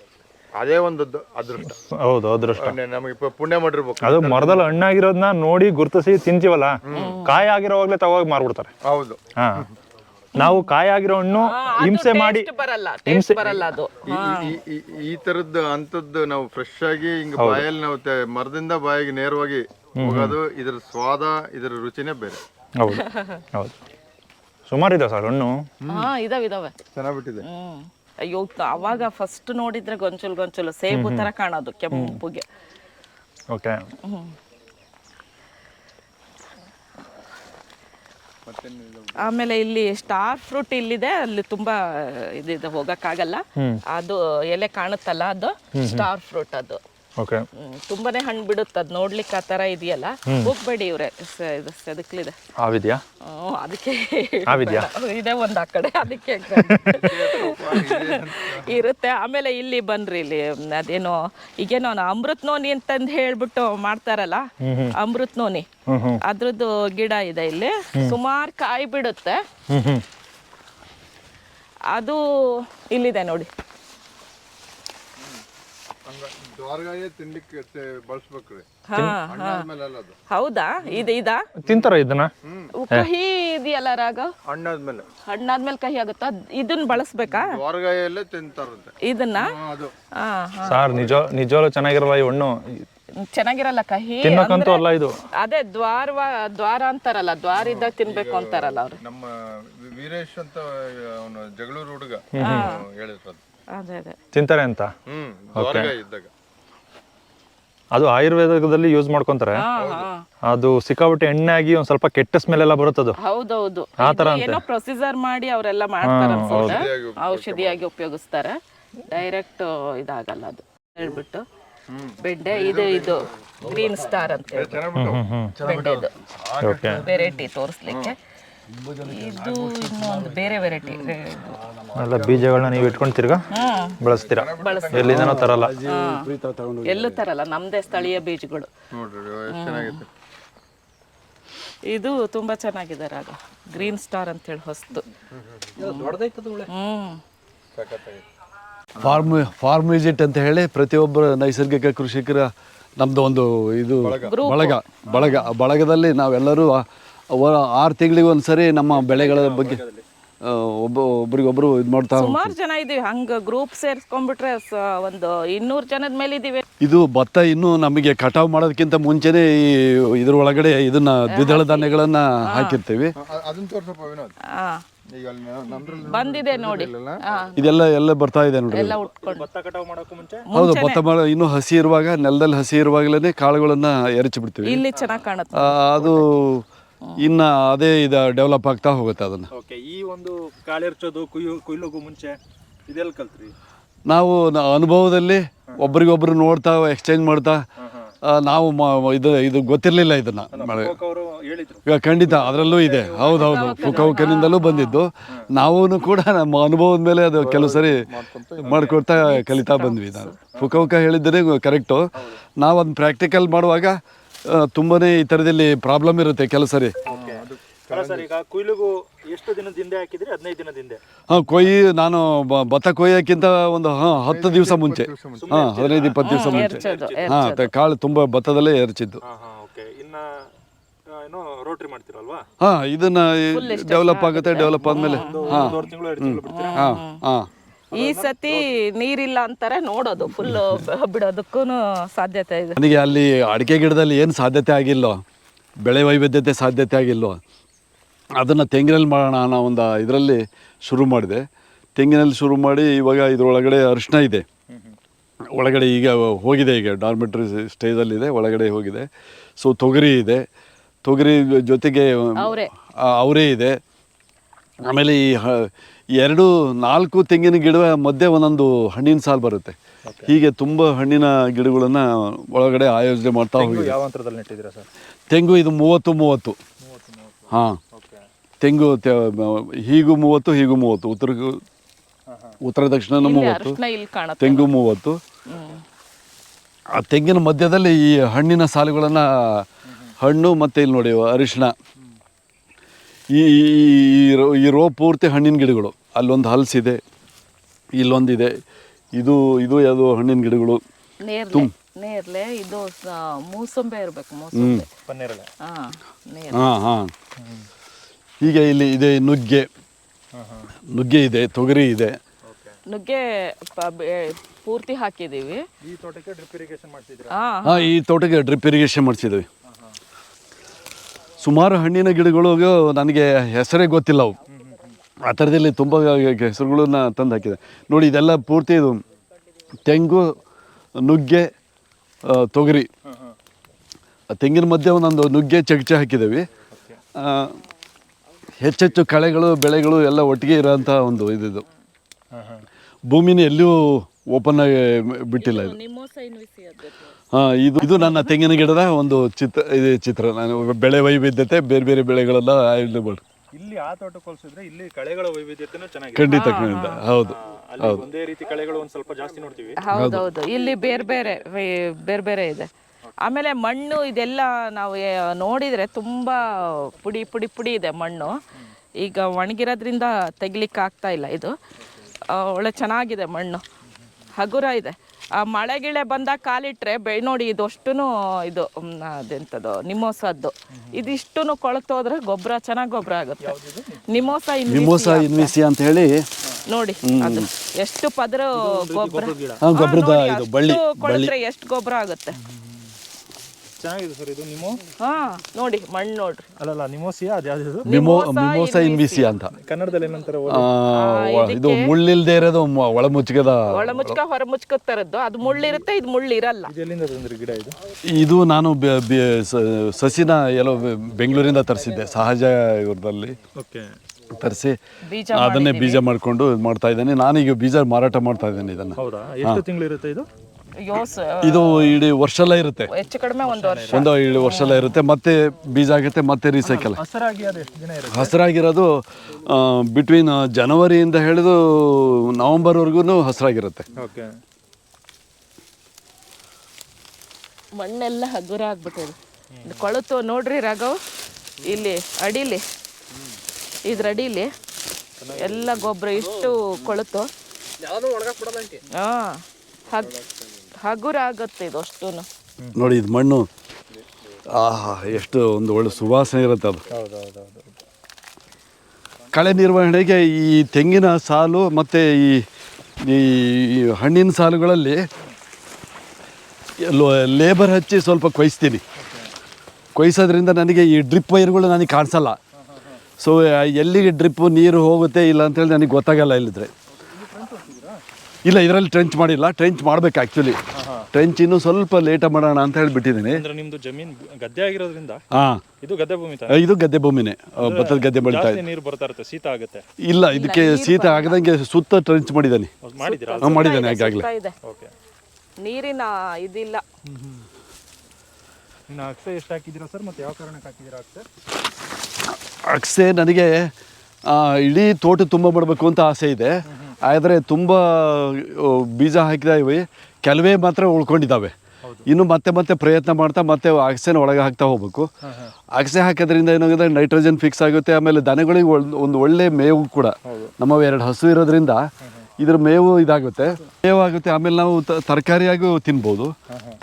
ಅದೇ ಒಂದು ದ- ಅದೃಷ್ಟ. ಹೌದು ಅದೃಷ್ಟ. ನಮಗೆ ಪ- ಪುಣ್ಯ ಮಾಡಿರ್ಬೇಕು. ಅದು ಮರದಲ್ಲಿ ಹಣ್ಣಾಗಿರೋದನ್ನ ನೋಡಿ ಗುರ್ತಿಸಿ ತಿಂತೀವಲ್ಲ? ಕಾಯಿ ಆಗಿರೋವಾಗ್ಲೇ ತಗೋಗಿ ಮಾರ್ಬಿಡ್ತಾರೆ. ಹೌದು. ಹಾ. ನಾವು ಕಾಯಾಗಿರೋ ಹಣ್ಣು ಹಿಂಸೆ ಮಾಡಿ ಬರಲ್ಲ ಟೇಸ್ಟ್ ಬರಲ್ಲ ಅದು. ಈ- ಈ- ಈ- ಈ ತರದ್ದು ಅಂತದ್ದು ನಾವು ಫ್ರೆಶ್ ಆಗಿ ಹಿಂಗ ಬಾಯಲ್ಲಿ ನಾವು ತೆ- ಮರದಿಂದ ಬಾಯಿಗೆ ನೇರವಾಗಿ ಹೋಗೋದು ಇದ್ರ ಸ್ವಾದ ಇದ್ರ ರುಚಿನೇ ಬೇರೆ. ಹೌದು ಹೌದು. ಸುಮಾರಿದೆ ಸರ್ ಹಣ್ಣು? ಹಾ ಇದಾವೆ ಇದಾವೆ. ಚೆನ್ನಾಗ್ಬಿಟ್ಟಿದೆ ಹ್ಮ್. ಅಯ್ಯೋ ತ- ಅವಾಗ ಫಸ್ಟ್ ನೋಡಿದ್ರೆ ಗೊಂಚಲು ಗೊಂಚಲು ಸೇಬು ತರ ಕಾಣೋದು ಕೆಂಪುಗೆ. ಓಕೆ ಆಮೇಲೆ ಇಲ್ಲಿ ಸ್ಟಾರ್ ಫ್ರೂಟ್ ಇಲ್ಲಿದೆ ಅಲ್ಲಿ ತುಂಬಾ ಇದಿದೆ ಹೋಗಕ್ಕಾಗಲ್ಲ. ಅದು ಎಲೆ ಕಾಣುತ್ತಲ್ಲ ಅದು ಸ್ಟಾರ್ ಫ್ರೂಟ್ ಅದು. ತುಂಬಾನೇ ಹಣ್ಣು ಬಿಡುತ್ತೆ. ಅದು ನೋಡ್ಲಿಕ್ಕೆ ಆ ತರ ಇದೆಯಲ್ಲ? ಹೋಗ್ಬೇಡಿ ಇವ್ರೆ. ಅದಕ್ಲಿದೆ. ಹ್ಮ್, ಅದಕ್ಕೆ? ಇದೆ ಒಂದ್ ಆ ಕಡೆ ಅದಕ್ಕೆ ಇರುತ್ತೆ. ಆಮೇಲೆ ಇಲ್ಲಿ ಬನ್ರಿ ಇಲ್ಲಿ ಅದೇನೋ ಈಗೇನೋ ಅಮೃತ್ ನೋನಿ ಅಂತಂದು ಹೇಳ್ಬಿಟ್ಟು ಮಾಡ್ತಾರಲ್ಲ? ಅಮೃತ್ ನೋನಿ. ಅದ್ರದ್ದು ಗಿಡ ಇದೆ ಇಲ್ಲಿ. ಸುಮಾರು ಕಾಯಿ ಬಿಡುತ್ತೆ. ಅದು ಇಲ್ಲಿದೆ ನೋಡಿ. ದ್ವಾರಗಾಯ ತಿನ್ಲಿಕ್ಕೆ ಬಳಸ್ಬೇಕ್ರಿ. ಹಾ ಹಣ್ಣಾದ್ಮೇಲೆ ಅಲ್ಲ ಅದು. ಹೌದಾ? ಇದು ಇದಾ? ತಿಂತಾರ ಇದನ್ನ? ಕಹಿ ಇದೆಯಲ್ಲ ರಾಗ? ಹಣ್ಣಾದ್ಮೇಲೆ. ಹಣ್ಣಾದ್ಮೇಲೆ ಕಹಿ ಆಗುತ್ತಾ? ಇದನ್ನ ಬಳಸ್ಬೇಕಾ? ದ್ವಾರಗಾಯಲ್ಲೇ ತಿಂತಾರಂತೆ. ಇದನ್ನ? ಅದು. ಸಾರ್ ನಿಜ ನಿಜವಾಗ್ಲೂ ಚೆನ್ನಾಗಿರಲ್ಲ ಈ ಹಣ್ಣು? ಚೆನ್ನಾಗಿರಲ್ಲ ಕಹಿ? ತಿನ್ನಕ್ಕಂತೂ ಅಲ್ಲ ಇದು. ಅದೇ ದ್ವಾರ ದ್ವಾರ ಅಂತಾರಲ್ಲ ದ್ವಾರ ಇದ್ದಾಗ ತಿನ್ಬೇಕು ಅಂತಾರಲ್ಲ ಅವ್ರು. ನಮ್ಮ ವೀರೇಶ್ ಅಂತ ಅವನು ಜಗಳೂರು ಹುಡುಗ. ಹೇಳಿದ್ರು ಅದು ಅದೇ. ಅದೇ ತಿಂತಾರೆ ಅಂತ? ಹ್ಮ್ ದ್ವಾರಗಾಯ ಇದ್ದಾಗ. ಅದು ಆಯುರ್ವೇದದಲ್ಲಿ ಯೂಸ್ ಮಾಡ್ಕೊಂತಾರೆ. ಹಾ ಹಾ. ಅದು ಸಿಕ್ಕಾಬಿಟ್ಟು ಎಣ್ಣೆ ಆಗಿ ಒಂದ್ ಸ್ವಲ್ಪ ಕೆಟ್ಟ ಸ್ಮೆಲ್ ಎಲ್ಲ ಬರುತ್ತದು. ಹೌದೌದು. ಆ ತರ ಇದು ಏನೋ ಪ್ರೊಸೀಜರ್ ಮಾಡಿ ಅವರೆಲ್ಲ ಮಾಡ್ತಾರೆ ಅನ್ಸುತ್ತೆ. ಔಷಧಿಯಾಗಿ ಉಪಯೋಗಿಸ್ತಾರೆ. ಡೈರೆಕ್ಟ್ ಇದಾಗಲ್ಲ ಅದು. ಹೇಳ್ಬಿಟ್ಟು ಬೆಡ್ಡೆ ಇದು ಇದು ಗ್ರೀನ್ ಸ್ಟಾರ್ ಅಂತ ಹೇಳ್ಬಿಟ್ಟು. ಓಕೆ ವೆರೈಟಿ ತೋರಿಸ್ಲಿಕ್ಕೆ. ಇದು ಇನ್ನೊಂದು ಬೇರೆ ವೆರೈಟಿ ಎಲ್ಲ ಬೀಜಗಳನ್ನ ನೀವು ಇಟ್ಕೊಂಡು ತಿರ್ಗಾ ಬಳಸ್ತೀರಾ. ಎಲ್ಲಿಂದನೋ ತರಲ್ಲ. ಎಲ್ಲೂ ತರಲ್ಲ ನಮ್ದೇ ಸ್ಥಳೀಯ ಬೀಜಗಳು. ಇದು ತುಂಬಾ ಚೆನ್ನಾಗಿದೆ ರಾಗ. ಗ್ರೀನ್ ಸ್ಟಾರ್ ಅಂತ ಹೇಳಿ ಹೊಸ್ತು ಹ್ಮ್. ಫಾರ್ಮ್ ಫಾರ್ಮ್ ವಿಸಿಟ್ ಅಂತ ಹೇಳಿ ಪ್ರತಿಯೊಬ್ಬರ ನೈಸರ್ಗಿಕ ಕೃಷಿಕರ ನಮ್ದು ಒಂದು ಇದು ಬಳಗ. ಬಳಗ. ಬಳಗದಲ್ಲಿ ನಾವೆಲ್ಲರೂ ಅವರ ಆರು ತಿಂಗಳಿಗೆ ಒಂದ್ಸರಿ ನಮ್ಮ ಬೆಳೆಗಳ ಬಗ್ಗೆ ಆ, ಒಬ್ಬ ಒಬ್ರಿಗೊಬ್ರು ಇದು ಮಾಡ್ತಾ. ಸುಮಾರು ಜನ ಇದೀವಿ ಹಂಗ ಗ್ರೂಪ್ ಸೇರ್ಸ್ಕೊಂಡ್ಬಿಟ್ರೆ ಸ- ಒಂದು ಇನ್ನೂರು ಜನದ ಮೇಲೆ ಇದೀವಿ ಇದು ಭತ್ತ ಇನ್ನೂ ನಮಗೆ ಕಟಾವು ಮಾಡೋದಕ್ಕಿಂತ ಮುಂಚೆನೇ ಈ ಇದ್ರ ಒಳಗಡೆ ಇದನ್ನ ದ್ವಿದಳ ಧಾನ್ಯಗಳನ್ನ ಹಾಕಿರ್ತೀವಿ. ಅ- ಅದನ್ನ ತೋರ್ಸಪ್ಪ ವಿನೋದ್. ಆ, ಈಗ ಅಲ್ಲಿ ನ- ನಮ್ದ್ರಲ್ಲಿ ಬಂದಿದೆ ನೋಡಿ. ಆ, ಇದೆಲ್ಲ ಎಲ್ಲ ಬರ್ತಾ ಇದೆ ನೋಡಿ ಎಲ್ಲ ಉಟ್ಕೊಂಡು. ಭತ್ತ ಕಟಾವು ಮಾಡೋಕ್ಕೂ ಮುಂಚೆ? ಹೌದು ಭತ್ತ ಮಾಡ ಇನ್ನೂ ಹಸಿ ಇರುವಾಗ ನೆಲದಲ್ಲಿ ಹಸಿ ಇರುವಾಗಲೇ ಕಾಳುಗಳನ್ನ ಎರಚಿ ಬಿಡ್ತೀವಿ ಇಲ್ಲಿ ಚೆನ್ನಾಗಿ ಕಾಣುತ್ತೆ. ಆ, ಅದು ಇನ್ನ ಅದೇ ಇದು ಡೆವಲಪ್ ಆಗ್ತಾ ಹೋಗುತ್ತೆ ಅದನ್ನ. ಓಕೆ ಈ ಒಂದು ಕಾಳೆರ್ಚೋದು ಕುಯ್ಯು ಕುಯ್ಲೋಗೂ ಮುಂಚೆ ಇದೆಲ್ಲ ಕಲ್ತ್ರಿ? ನಾವು ನ- ಅನುಭವದಲ್ಲಿ ಒಬ್ರಿಗೊಬ್ರು ನೋಡ್ತಾ ಎಕ್ಸ್ಚೇಂಜ್ ಮಾಡ್ತಾ ಆ, ನಾವು ಮ- ಇದು ಇದು ಗೊತ್ತಿರಲಿಲ್ಲ ಇದನ್ನ ಮಳೆ- ಅವರು ಹೇಳಿದ್ರು. ಈಗ ಖಂಡಿತ ಅದರಲ್ಲೂ ಇದೆ. ಹೌದೌದು ಫುಕೌಕನಿಂದಲೂ ಬಂದಿದ್ದು. ನಾವು ಕೂಡ ನಮ್ಮ ಅನುಭವದ ಮೇಲೆ ಅದು ಕೆಲವು ಸರಿ ಮಾಡ್ಕೊಡ್ತಾ ಕಲಿತಾ ಬಂದ್ವಿ ನಾನು. ಫುಕೌಕ ಹೇಳಿದ್ದರೆ ಕರೆಕ್ಟು ನಾವು ಅದನ್ನ ಪ್ರಾಕ್ಟಿಕಲ್ ಮಾಡುವಾಗ ತುಂಬಾನೇ ಈ ಥರದಲ್ಲಿ ಪ್ರಾಬ್ಲಮ್ ಇರುತ್ತೆ ಕೆಲವು ಸರಿ ಸರ್ ಈಗ ಕುಯ್ಲಿಗೂ ಎಷ್ಟು ದಿನದ ಹಿಂದೆ ಹಾಕಿದ್ರಿ? ಹದಿನೈದು ದಿನದ ಹಿಂದೆ? ಹಾಂ ಕೊಯ್ಯಿ ನಾನು ಬ- ಭತ್ತ ಕೊಯ್ಯೋಕ್ಕಿಂತ ಒಂದು ಹಾಂ ಹತ್ತು ದಿವಸ ಮುಂಚೆ. ಹಾಂ ಹದಿನೈದು ಇಪ್ಪತ್ತು ದಿವಸ ಮುಂಚೆ. ಹಾಂ ಕಾಳು ತುಂಬ ಭತ್ತದಲ್ಲೇ ಎರಚಿದ್ದು ಹಾ ಹಾಂ ಓಕೆ ಇನ್ನ ಆ, ಏನೋ ರೋಟ್ರಿ ಮಾಡ್ತೀರಲ್ವಾ? ಹಾಂ ಇದನ್ನ ಡೆವಲಪ್ ಆಗುತ್ತೆ ಡೆವಲಪ್ ಆದಮೇಲೆ. ಹಾಂ. ಮೂರು ತಿಂಗಳು ಎರಡು ತಿಂಗಳು ಬಿಡ್ತೀರಾ? ಹಾಂ ಹಾಂ. ಈ ಸತಿ ನೀರಿಲ್ಲ ಅಂತಾರೆ ನೋಡೋದು ಫುಲ್ ಬಿಡೋದಕ್ಕೂ ಸಾಧ್ಯತೆ ಇದೆ. ನನಗೆ ಅಲ್ಲಿ ಅಡಿಕೆ ಗಿಡದಲ್ಲಿ ಏನು ಸಾಧ್ಯತೆ ಆಗಿಲ್ಲೋ ಬೆಳೆ ವೈವಿಧ್ಯತೆ ಸಾಧ್ಯತೆ ಆಗಿಲ್ಲೋ ಅದನ್ನು ತೆಂಗಿನಲ್ಲಿ ಮಾಡೋಣ ಅನ್ನೋ ಒಂದು ಇದರಲ್ಲಿ ಶುರು ಮಾಡಿದೆ. ತೆಂಗಿನಲ್ಲಿ ಶುರು ಮಾಡಿ ಇವಾಗ ಇದರೊಳಗಡೆ ಅರಿಶಿನ ಇದೆ. ಒಳಗಡೆ ಈಗ ಹೋಗಿದೆ ಈಗ ಡಾರ್ಮೆಟ್ರಿ ಸ್ಟೇಜಲ್ಲಿದೆ ಒಳಗಡೆ ಹೋಗಿದೆ. ಸೊ ತೊಗರಿ ಇದೆ. ತೊಗರಿ ಜೊತೆಗೆ ಅವ್ರೆ. ಇದೆ. ಆಮೇಲೆ ಈ ಎರಡು ನಾಲ್ಕು ತೆಂಗಿನ ಗಿಡ ಮಧ್ಯೆ ಒಂದೊಂದು ಹಣ್ಣಿನ ಸಾಲು ಬರುತ್ತೆ. ಹೀಗೆ ತುಂಬ ಹಣ್ಣಿನ ಗಿಡಗಳನ್ನ ಒಳಗಡೆ ಆಯೋಜನೆ ಮಾಡ್ತಾ ಹೋಗಿ ಯಾವ ಅಂತರದಲ್ಲಿ ನೆಟ್ಟಿದ್ದೀರಾ ಸರ್? ತೆಂಗು ಇದು ಮೂವತ್ತು ಮೂವತ್ತು. ಹಾಂ. ತೆಂಗು ಹೀಗೂ ಮೂವತ್ತು ಹೀಗೂ ಮೂವತ್ತು. ಉತ್ತರ ಉತ್ತರ ದಕ್ಷಿಣ ಮೂವತ್ತು. ಅರ್ಶನ ಇಲ್ಲಿ ಕಾಣುತ್ತೆ ತೆಂಗು ಮೂವತ್ತು. ಆ ತೆಂಗಿನ ಮಧ್ಯದಲ್ಲಿ ಈ ಹಣ್ಣಿನ ಸಾಲುಗಳನ್ನು ಹಣ್ಣು ಮತ್ತೆ ಇಲ್ಲಿ ನೋಡಿ ಅರಿಶಿಣ. ಈ ಈ- ಈ ರೋ- ಈ ರೋ ಪೂರ್ತಿ ಹಣ್ಣಿನ ಗಿಡಗಳು. ಅಲ್ಲೊಂದು ಹಲಸಿದೆ ಇಲ್ಲೊಂದಿದೆ. ಇದು ಇದು ಯಾವುದು ಹಣ್ಣಿನ ಗಿಡಗಳು. ನೇರ್ಲೆ ನೇರ್ಲೆ ಇದು ಮೂಸಂಬೆ ಇರ್ಬೇಕು ಮೂಸಂಬೆ. ಹಾ ಹಾಂ ಹೀಗೆ ಇಲ್ಲಿ ಇದೆ ನುಗ್ಗೆ. ನುಗ್ಗೆ ಇದೆ ತೊಗರಿ ಇದೆ. ನುಗ್ಗೆ ಪೂರ್ತಿ ಹಾಕಿದೀವಿ. ಈ ತೋಟಕ್ಕೆ ಡ್ರಿಪ್ ಇರಿಗೇಷನ್ ಮಾಡ್ತಿದ್ದೀವಿ ಹಾ ಹಾಂ. ಈ ತೋಟಕ್ಕೆ ಡ್ರಿಪ್ ಇರಿಗೇಷನ್ ಮಾಡಿಸಿದ್ವಿ ಸುಮಾರು ಹಣ್ಣಿನ ಗಿಡಗಳಿಗೂ ನನಗೆ ಹೆಸರೇ ಗೊತ್ತಿಲ್ಲ ಅವು. ಆ ಥರದಲ್ಲಿ ತುಂಬ ಹೆಸರುಗಳನ್ನ ತಂದು ಹಾಕಿದೆ. ನೋಡಿ, ಇದೆಲ್ಲ ಪೂರ್ತಿ ಇದು ತೆಂಗು, ನುಗ್ಗೆ ತೊಗರಿ. ತೆಂಗಿನ ಮಧ್ಯೆ ಒಂದೊಂದು ನುಗ್ಗೆ ಚಗಚೆ ಹಾಕಿದ್ದೀವಿ. ಹೆಚ್ಚೆಚ್ಚು ಕಳೆಗಳು, ಬೆಳೆಗಳು ಎಲ್ಲ ಒಟ್ಟಿಗೆ ಇರೋಂಥ ಒಂದು ಇದಿದು. ಭೂಮಿನ ಎಲ್ಲೂ ಓಪನ್ ಆಗಿ ಬಿಟ್ಟಿಲ್ಲ ಇದು. ಇದು ಇದು ನನ್ನ ತೆಂಗಿನ ಗಿಡದ ಒಂದು ಚಿತ್ರ ಇದು ಚಿತ್ರ. ನಾನು ಬೆಳೆ ವೈವಿಧ್ಯತೆ ಬೇರೆ ಬೇರೆ ಬೆಳೆಗಳೆಲ್ಲ ಇಲ್ಲಿ ಇಲ್ಲಿ ಆ ತೋಟ ಹೋಲಿಸಿದ್ರೆ ಇಲ್ಲಿ ಕಳೆಗಳ ವೈವಿಧ್ಯತೆನೂ ಚೆನ್ನಾಗಿದೆ. ಖಂಡಿತ ಖಂಡಿತ. ಹೌದು ಅಲ್ಲಿ ಒಂದೇ ರೀತಿ ಕಳೆಗಳು ಒಂದ್ ಸ್ವಲ್ಪ ಜಾಸ್ತಿ ನೋಡ್ತೀವಿ. ಹೌದೌದು. ಇಲ್ಲಿ ಬೇರೆ ಬೇರೆ ವೇ- ಬೇರೆ ಬೇರೆ ಇದೆ. ಆಮೇಲೆ ಮಣ್ಣು ಇದೆಲ್ಲ ನಾವು ಏ- ನೋಡಿದ್ರೆ ತುಂಬಾ ಪುಡಿ ಪುಡಿ ಪುಡಿ ಇದೆ ಮಣ್ಣು. ಈಗ ಒಣಗಿರೋದ್ರಿಂದ ತೆಗಿಲಿಕ್ಕೆ ಆಗ್ತಾ ಇಲ್ಲ ಇದು. ಆ, ಒಳ್ಳೆ ಚೆನ್ನಾಗಿದೆ ಮಣ್ಣು. ಹಗುರ ಇದೆ. ಆ ಮಳೆ ಗಿಳೆ ಬಂದಾಗ ಕಾಲಿಟ್ರೆ ಬೆ ನೋಡಿ ಇದಷ್ಟು ಇದು ಅದೆಂಥದ್ದು ನಿಮೋಸದ್ದು. ಇದಿಷ್ಟು ಕೊಳತೋದ್ರೆ ಗೊಬ್ಬರ ಚೆನ್ನಾಗಿ ಗೊಬ್ಬರ ಆಗುತ್ತೆ. ನಿಮೋಸ ಇನ್ವಿಸಿ ನಿಮೋಸ ಇನ್ವಿಸಿ ಅಂತ ಹೇಳಿ. ನೋಡಿ ಅದು ಎಷ್ಟು ಪದರ ಗೊಬ್ಬರ. ಗೊಬ್ಬರ ಇದು ಬಳ್ಳಿ ಕೊಳೆತ್ರೆ ಎಷ್ಟು ಗೊಬ್ಬರ ಆಗುತ್ತೆ. ಚೆನ್ನಾಗಿದೆ ಸರ್ ಇದು ನಿಮೋ? ಹಾ. ನೋಡಿ ಮಣ್ಣು ನೋಡ್ರಿ. ಅಲ್ಲಲ್ಲ ನಿಮೋಸಿಯಾ? ಅದು ಯಾವ್ದು ಮಿಮೋ ಮಿಮೋಸ ಇನ್ವಿಸಿ ಅಂತ. ಕನ್ನಡದಲ್ಲಿ ಏನಂತಾರೆ ಆ, ಇದು ಮುಳ್ಳಿಲ್ದೇ ಇರೋದು ಮ- ಒಳ ಮುಚ್ಚಿಗೆದ ಒಳ ಮುಚ್ಕ ಹೊರ ಮುಚ್ಕ ತರದ್ದು ಅದು ಮುಳ್ಳಿರುತ್ತೆ ಇದು ಮುಳ್ಳು ಇರಲ್ಲ ಇದು ಎಲ್ಲಿಂದ ತಂದ್ರಿ ಗಿಡ ಇದು? ಇದು ನಾನು ಬೆ- ಬೆ- ಸ- ಸಸಿನ ಎಲ್ಲೋ ಬೆ- ಬೆಂಗಳೂರಿಂದ ತರಿಸಿದ್ದೆ. ಸಹಜ ಇವ್ರದಲ್ಲಿ ಓಕೆ. ತರಿಸಿ ಬೀಜ ಅದನ್ನೇ ಬೀಜ ಮಾಡ್ಕೊಂಡು ಮಾಡ್ತಾ ಇದ್ದೇನೆ. ನಾನೀಗ ಬೀಜ ಮಾರಾಟ ಮಾಡ್ತಾ ಇದ್ದೇನೆ ಇದನ್ನ. ಹೌದಾ? ಎಷ್ಟು ತಿಂಗಳು ಇರುತ್ತೆ ಇದು? ಯೋಸ್ ಇದು ಇಡೀ ವರ್ಷ ಎಲ್ಲ ಇರುತ್ತೆ. ಹೆಚ್ಚು ಕಡಿಮೆ ಒಂದು ವರ್ಷ. ಒಂದು ಇಡೀ ವರ್ಷ ಎಲ್ಲ ಇರುತ್ತೆ. ಮತ್ತೆ ಬೀಜ ಆಗುತ್ತೆ ಮತ್ತೆ ರೀಸೈಕಲ್ ಹಸರಾಗಿ ಅದು ಎಷ್ಟು ದಿನ ಇರುತ್ತೆ? ಹಸಿರಾಗಿರೋದು ಬಿಟ್ವೀನ್ ಜನವರಿಯಿಂದ ಹಿಡಿದು ನವಂಬರ್ವರೆಗೂ ಹಸಿರಾಗಿರುತ್ತೆ. ಓಕೆ. ಮಣ್ಣೆಲ್ಲ ಹಗುರ ಆಗ್ಬಿಟ್ಟಿದೆ. ಇದು ಕೊಳತು ನೋಡ್ರಿ ರಾಘವ್. ಇಲ್ಲಿ ಅಡಿಲಿ. ಇದ್ರ ಅಡಿಲಿ ಎಲ್ಲ ಗೊಬ್ಬರ ಇಷ್ಟು ಕೊಳತು. ಹಾ ಹಗ್ ಹಗುರ ಆಗುತ್ತೆ ಇದು ಅಷ್ಟು ನೋಡಿ, ಇದು ಮಣ್ಣು. ಆಹಾ, ಎಷ್ಟು ಒಂದು ಒಳ್ಳೆ ಸುವಾಸನೆ ಇರುತ್ತೆ ಅದು. ಕಳೆ ನಿರ್ವಹಣೆಗೆ ಈ ತೆಂಗಿನ ಸಾಲು ಮತ್ತು ಈ ಈ ಹಣ್ಣಿನ ಸಾಲುಗಳಲ್ಲಿ ಲೇಬರ್ ಹಚ್ಚಿ ಸ್ವಲ್ಪ ಕೊಯ್ಸ್ತೀನಿ. ಕೊಯ್ಸೋದ್ರಿಂದ ನನಗೆ ಈ ಡ್ರಿಪ್ ವೈರ್ಗಳು ನನಗೆ ಕಾಣಿಸಲ್ಲ. ಸೊ ಎಲ್ಲಿಗೆ ಡ್ರಿಪ್ಪು ನೀರು ಹೋಗುತ್ತೆ ಇಲ್ಲ ಅಂತೇಳಿ ನನಗೆ ಗೊತ್ತಾಗಲ್ಲ ಇಲ್ಲಿದ್ರೆ. ಇಲ್ಲ ಇದರಲ್ಲಿ ಟ್ರೆಂಚ್ ಮಾಡಿಲ್ಲ. ಟ್ರೆಂಚ್ ಮಾಡ್ಬೇಕು ಆ್ಯಕ್ಚುಲಿ ಟ್ರೆಂಚ್ ಇನ್ನು ಸ್ವಲ್ಪ ಲೇಟ್ ಮಾಡೋಣ ಅಂತ ಹೇಳ್ಬಿಟ್ಟಿದ್ದೀನಿ. ಅಂದ್ರೆ ನಿಮ್ದು ಜಮೀನ್ ಗದ್ದೆ ಆಗಿರೋದ್ರಿಂದ ಹಾ. ಇದು ಗದ್ದೆ ಭೂಮಿ ತರ ಇದು ಗದ್ದೆ ಭೂಮಿನೇ. ಭತ್ತದ ಗದ್ದೆ ಬೆಳಿತಾ ಇದೆ. ಜಾಸ್ತಿ ನೀರು ಬರ್ತಾ ಇರುತ್ತೆ ಶೀತ ಆಗುತ್ತೆ? ಇಲ್ಲ ಇದಕ್ಕೆ ಶೀತ ಆಗದಂಗೆ ಸುತ್ತ ಟ್ರೆಂಚ್ ಮಾಡಿದ್ದಾನೆ. ಅದ್ ಮಾಡಿದ್ದೀರಾ? ಹಾಂ ಮಾಡಿದ್ದಾನೆ ಈಗಾಗಲೇ. ಇದೆ. ಓಕೆ ನೀರಿನ ಇದಿಲ್ಲ. ಇನ್ನು ಅಕ್ಸೆ ಎಷ್ಟು ಹಾಕಿದ್ದೀರಾ ಸರ್? ಮತ್ತೆ ಯಾವ ಕಾರಣಕ್ಕೆ ಹಾಕಿದ್ದೀರಾ ಅಕ್ಸೆ? ಅಕ್ಸೆ ನನಗೆ ಆ, ಇಡೀ ತೋಟ ತುಂಬ ಮಾಡಬೇಕು ಅಂತ ಆಸೆ ಇದೆ. ಆದರೆ ತುಂಬ ಬೀಜ ಹಾಕಿದಾವೆ ಕೆಲವೇ ಮಾತ್ರ ಉಳ್ಕೊಂಡಿದ್ದಾವೆ. ಇನ್ನು ಮತ್ತೆ ಮತ್ತೆ ಪ್ರಯತ್ನ ಮಾಡ್ತಾ ಮತ್ತೆ ಅಗಸೆನ ಒಳಗೆ ಹಾಕ್ತಾ ಹೋಗ್ಬೇಕು. ಅಗಸೆ ಹಾಕೋದ್ರಿಂದ ಏನಾಗುತ್ತೆ ನೈಟ್ರೋಜನ್ ಫಿಕ್ಸ್ ಆಗುತ್ತೆ ಆಮೇಲೆ ದನಗಳಿಗೆ ಒಂದು ಒಳ್ಳೆ ಮೇವು ಕೂಡ. ನಮ್ಮ ಎರಡು ಹಸು ಇರೋದ್ರಿಂದ ಇದ್ರ ಮೇವು ಇದಾಗುತ್ತೆ. ಮೇವು ಆಗುತ್ತೆ ಆಮೇಲೆ ನಾವು ತರಕಾರಿಯಾಗೂ ತಿನ್ಬೋದು.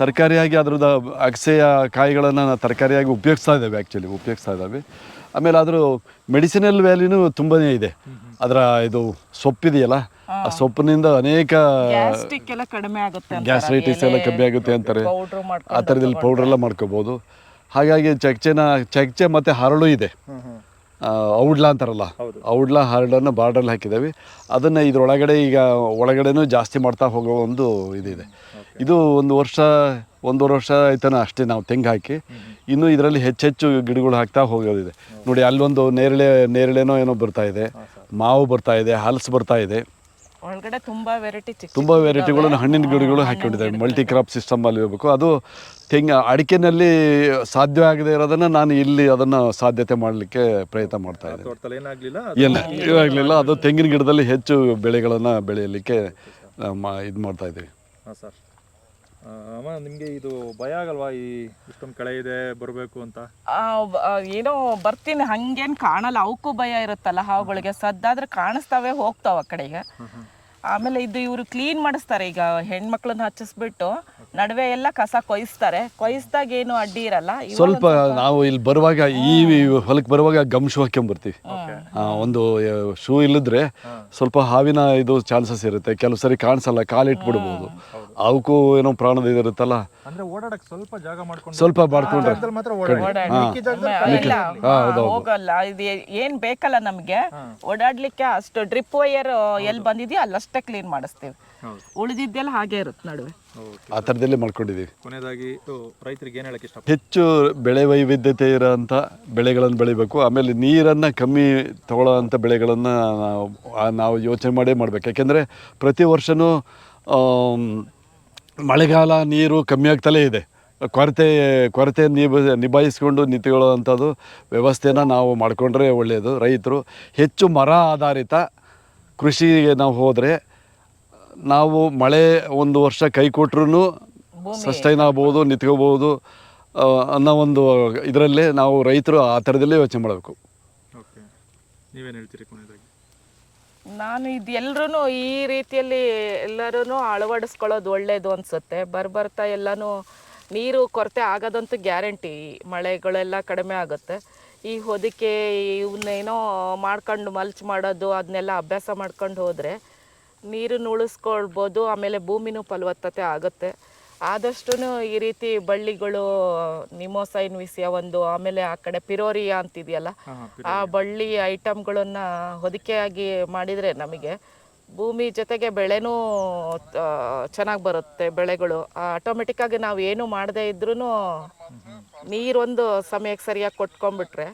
ತರಕಾರಿಯಾಗಿ ಅದ್ರದ್ದು ಅಗಸೆಯ ಕಾಯಿಗಳನ್ನು ತರಕಾರಿಯಾಗಿ ಉಪಯೋಗಿಸ್ತಾ ಇದ್ದಾವೆ ಆ್ಯಕ್ಚುಲಿ ಉಪಯೋಗಿಸ್ತಾ ಇದ್ದಾವೆ. ಆಮೇಲೆ ಅದರ ಮೆಡಿಸಿನಲ್ ವ್ಯಾಲ್ಯೂನು ತುಂಬಾ ಇದೆ. ಅದರ ಇದು ಸೊಪ್ಪಿದೆಯಲ್ಲ ಆ ಸೊಪ್ಪಿನಿಂದ ಅನೇಕ ಕಡಿಮೆ ಆಗುತ್ತೆ ಗ್ಯಾಸ್ಟ್ರೈಟಿಸ್ ಎಲ್ಲ ಕಮ್ಮಿ ಆಗುತ್ತೆ ಅಂತಾರೆ. ಆ ಥರದಲ್ಲಿ ಪೌಡರ್ ಎಲ್ಲ ಮಾಡ್ಕೋಬಹುದು ಹಾಗಾಗಿ ಚಕ್ಚೆನ ಚಕ್ಚೆ ಮತ್ತೆ ಹರಳು ಇದೆ. ಔಡ್ಲ ಅಂತಾರಲ್ಲ ಔಡ್ಲ ಹಾರ್ಡನ್ನು ಬಾರ್ಡಲ್ಲಿ ಹಾಕಿದ್ದೀವಿ. ಅದನ್ನು ಇದರೊಳಗಡೆ ಈಗ ಒಳಗಡೆನೂ ಜಾಸ್ತಿ ಮಾಡ್ತಾ ಹೋಗೋ ಒಂದು ಇದಿದೆ. ಇದು ಒಂದು ವರ್ಷ ಒಂದೂವರೆ ವರ್ಷ ಆಯ್ತಾನ ಅಷ್ಟೇ ನಾವು ತೆಂಗು ಹಾಕಿ. ಇನ್ನು ಇದರಲ್ಲಿ ಹೆಚ್ಚೆಚ್ಚು ಗಿಡಗಳು ಹಾಕ್ತಾ ಹೋಗೋದಿದೆ. ನೋಡಿ ಅಲ್ಲೊಂದು ನೇರಳೆ ನೇರಳೆನೋ ಏನೋ ಬರ್ತಾ ಇದೆ. ಮಾವು ಬರ್ತಾ ಇದೆ ಹಲಸು ಬರ್ತಾ ಇದೆ. ಒಳಗಡೆ ತುಂಬಾ ವೆರೈಟಿ ಚಿಕ್ಕ ತುಂಬ ವೆರೈಟಿಗಳನ್ನು ಹಣ್ಣಿನ ಗಿಡಗಳು ಹಾಕಿಕೊಂಡಿದ್ದಾರೆ ಮಲ್ಟಿ ಕ್ರಾಪ್ ಸಿಸ್ಟಮ್ ಅಲ್ಲಿ ಇರಬೇಕು. ಅದು ತೆಂಗ ಅಡಿಕೆನಲ್ಲಿ ಸಾಧ್ಯ ಆಗದೆ ಇರೋದನ್ನ ನಾನು ಇಲ್ಲಿ ಅದನ್ನ ಸಾಧ್ಯತೆ ಮಾಡಲಿಕ್ಕೆ ಪ್ರಯತ್ನ ಮಾಡ್ತಾ ಇದ್ದೇನೆ. ಇಲ್ಲ ಇವಾಗಲಿಲ್ಲ ಅದು ತೆಂಗಿನ ಗಿಡದಲ್ಲಿ ಹೆಚ್ಚು ಬೆಳೆಗಳನ್ನು ಬೆಳೆಯಲಿಕ್ಕೆ ಇದು ಮಾಡ್ತಾ ಇದ್ದೀವಿ. ಹಾಂ ಸರ್. ಅಮ್ಮ ನಿಮಗೆ ಇದು ಭಯ ಆಗಲ್ವಾ? ಈ ಇಷ್ಟೊಂದು ಕಳೆ ಇದೆ ಬರಬೇಕು ಅಂತ? ಆ, ಬ- ಆ, ಏನೋ ಬರ್ತೀನಿ ಹಂಗೇನ್ ಕಾಣಲ್ಲ. ಅವಕ್ಕೂ ಭಯ ಇರುತ್ತಲ್ಲ ಹಾವುಗಳಿಗೆ. ಸದ್ದಾದ್ರೆ ಕಾಣಿಸ್ತಾವೆ ಹೋಗ್ತಾವ ಆ ಕಡೆಗೆ. ಆಮೇಲೆ ಇದು ಇವರು ಕ್ಲೀನ್ ಮಾಡಿಸ್ತಾರೆ ಈಗ ಹೆಣ್ಮಕ್ಳನ್ನ ಹಚ್ಚಿಸ್ಬಿಟ್ಟು ನಡುವೆ ಎಲ್ಲ ಕಸ ಕೊಯ್ಸ್ತಾರೆ. ಕೊಯ್ಸ್ದಾಗ ಏನು ಅಡ್ಡಿ ಇರಲ್ಲ. ಇವಾಗ ಸ್ವಲ್ಪ ನಾವು ಇಲ್ಲಿ ಬರುವಾಗ ಈ ಹೊಲಕ್ಕೆ ಬರುವಾಗ ಗಮ್ ಶೂ ಹಾಕ್ಕೊಂಬರ್ತೀವಿ ಆ, ಒಂದು ಶೂ ಇಲ್ಲದ್ರೆ ಸ್ವಲ್ಪ ಹಾವಿನ ಇದು ಚಾನ್ಸಸ್ ಇರುತ್ತೆ. ಕೆಲವು ಸರಿ ಕಾಣಿಸಲ್ಲ ಕಾಲಿಟ್ಬಿಡ್ಬೋದು. ಅವಕ್ಕೂ ಏನೋ ಪ್ರಾಣದ ಇದಿರುತ್ತಲ್ಲ. ಅಂದ್ರೆ ಓಡಾಡಕ್ ಸ್ವಲ್ಪ ಜಾಗ ಮಾಡ್ಕೊಂಡು ಸ್ವಲ್ಪ ಮಾಡ್ಕೊಂಡ್ರೆ ಜಾಗದಲ್ಲಿ ಮಾತ್ರ ಓಡಾಡಿ. ಓಡಾಡಿ. ಮಿಕ್ಕಿ ಜಾಗದಲ್ಲಿ ಇಲ್ಲ ಹಾ, ಹೋಗಲ್ಲ. ಇದು ಏನ್ ಬೇಕಲ್ಲ ನಮ್ಗೆ. ಓಡಾಡ್ಲಿಕ್ಕೆ ಅಷ್ಟು ಡ್ರಿಪ್ ವೈಯರ್ ಎಲ್ಲಿ ಬಂದಿದ್ಯಾ ಅಲ್ಲಷ್ಟೇ ಕ್ಲೀನ್ ಮಾಡಿಸ್ತೀವಿ. ಉಳಿದಿದ್ದೆಲ್ಲ ಹಾಗೆ ಇರುತ್ತೆ ನಡುವೆ. ಆ ಥರದಲ್ಲೇ ಮಾಡ್ಕೊಂಡಿದ್ದೀವಿ. ಕೊನೆಯದಾಗಿ ರೈತರಿಗೆ ಏನು ಹೇಳಕ್ಕೆ ಇಷ್ಟ ಹೆಚ್ಚು ಬೆಳೆ ವೈವಿಧ್ಯತೆ ಇರೋಂಥ ಬೆಳೆಗಳನ್ನು ಬೆಳಿಬೇಕು. ಆಮೇಲೆ ನೀರನ್ನು ಕಮ್ಮಿ ತಗೊಳ್ಳೋ ಅಂಥ ಬೆಳೆಗಳನ್ನು ನಾವು ನಾವು ಯೋಚನೆ ಮಾಡೇ ಮಾಡಬೇಕು. ಯಾಕೆಂದರೆ ಪ್ರತಿ ವರ್ಷವೂ ಮಳೆಗಾಲ ನೀರು ಕಮ್ಮಿ ಆಗ್ತಲೇ ಇದೆ. ಕೊರತೆ ಕೊರತೆ ನಿಭ ನಿಭಾಯಿಸ್ಕೊಂಡು ನಿಂತ್ಕೊಳ್ಳೋವಂಥದ್ದು ವ್ಯವಸ್ಥೆನ ನಾವು ಮಾಡಿಕೊಂಡ್ರೆ ಒಳ್ಳೆಯದು. ರೈತರು ಹೆಚ್ಚು ಮರ ಆಧಾರಿತ ಕೃಷಿಗೆ ನಾವು ಹೋದರೆ ನಾವು ಮಳೆ ಒಂದು ವರ್ಷ ಕೈ ಕೊಟ್ರೂ ಸಸ್ಟೈನ್ ಆಗ್ಬೋದು ನಿಂತ್ಕೋಬೋದು ಅನ್ನೋ ಒಂದು ಇದರಲ್ಲೇ ನಾವು ರೈತರು ಆ ಥರದಲ್ಲೇ ಯೋಚನೆ ಮಾಡಬೇಕು. ನೀವೇನ್ ಹೇಳ್ತೀರಿ ನಾನು ಇದು ಎಲ್ಲರೂ ಈ ರೀತಿಯಲ್ಲಿ ಎಲ್ಲರೂ ಅಳವಡಿಸ್ಕೊಳ್ಳೋದು ಒಳ್ಳೆಯದು ಅನ್ಸುತ್ತೆ. ಬರ್ಬರ್ತಾ ಎಲ್ಲನೂ ನೀರು ಕೊರತೆ ಆಗೋದಂತೂ ಗ್ಯಾರಂಟಿ ಮಳೆಗಳೆಲ್ಲ ಕಡಿಮೆ ಆಗುತ್ತೆ. ಈ ಹೊದಿಕೆ ಇವನ್ನೇನೋ ಮಾಡ್ಕೊಂಡು ಮಲ್ಚ್ ಮಾಡೋದು ಅದನ್ನೆಲ್ಲ ಅಭ್ಯಾಸ ಮಾಡ್ಕೊಂಡು ಹೋದರೆ ನೀರನ್ನು ಉಳಿಸ್ಕೊಳ್ಬೋದು ಆಮೇಲೆ ಭೂಮಿನೂ ಫಲವತ್ತತೆ ಆಗುತ್ತೆ. ಆದಷ್ಟು ಈ ರೀತಿ ಬಳ್ಳಿಗಳು ನಿಮೋಸೈನ್ ವಿಸಿಯ ಒಂದು ಆಮೇಲೆ ಆ ಕಡೆ ಪಿರೋರಿಯಾ ಅಂತಿದೆಯಲ್ಲ ಆ ಬಳ್ಳಿ ಐಟಮ್ಗಳನ್ನು ಹೊದಿಕೆಯಾಗಿ ಮಾಡಿದರೆ ನಮಗೆ ಭೂಮಿ ಜೊತೆಗೆ ಬೆಳೆನೂ ಚೆನ್ನಾಗಿ ಬರುತ್ತೆ ಬೆಳೆಗಳು. ಆಟೋಮೆಟಿಕ್ಕಾಗಿ ನಾವು ಏನು ಮಾಡದೇ ಇದ್ರೂ ನೀರೊಂದು ಸಮಯಕ್ಕೆ ಸರಿಯಾಗಿ ಕೊಟ್ಕೊಂಡ್ಬಿಟ್ರೆ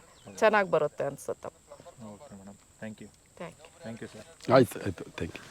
ಚೆನ್ನಾಗಿ ಬರುತ್ತೆ ಅನ್ಸುತ್ತೆ. Okay madam thank you thank you thank you sir ಆಯ್ತು ಆಯಿತು. Thank you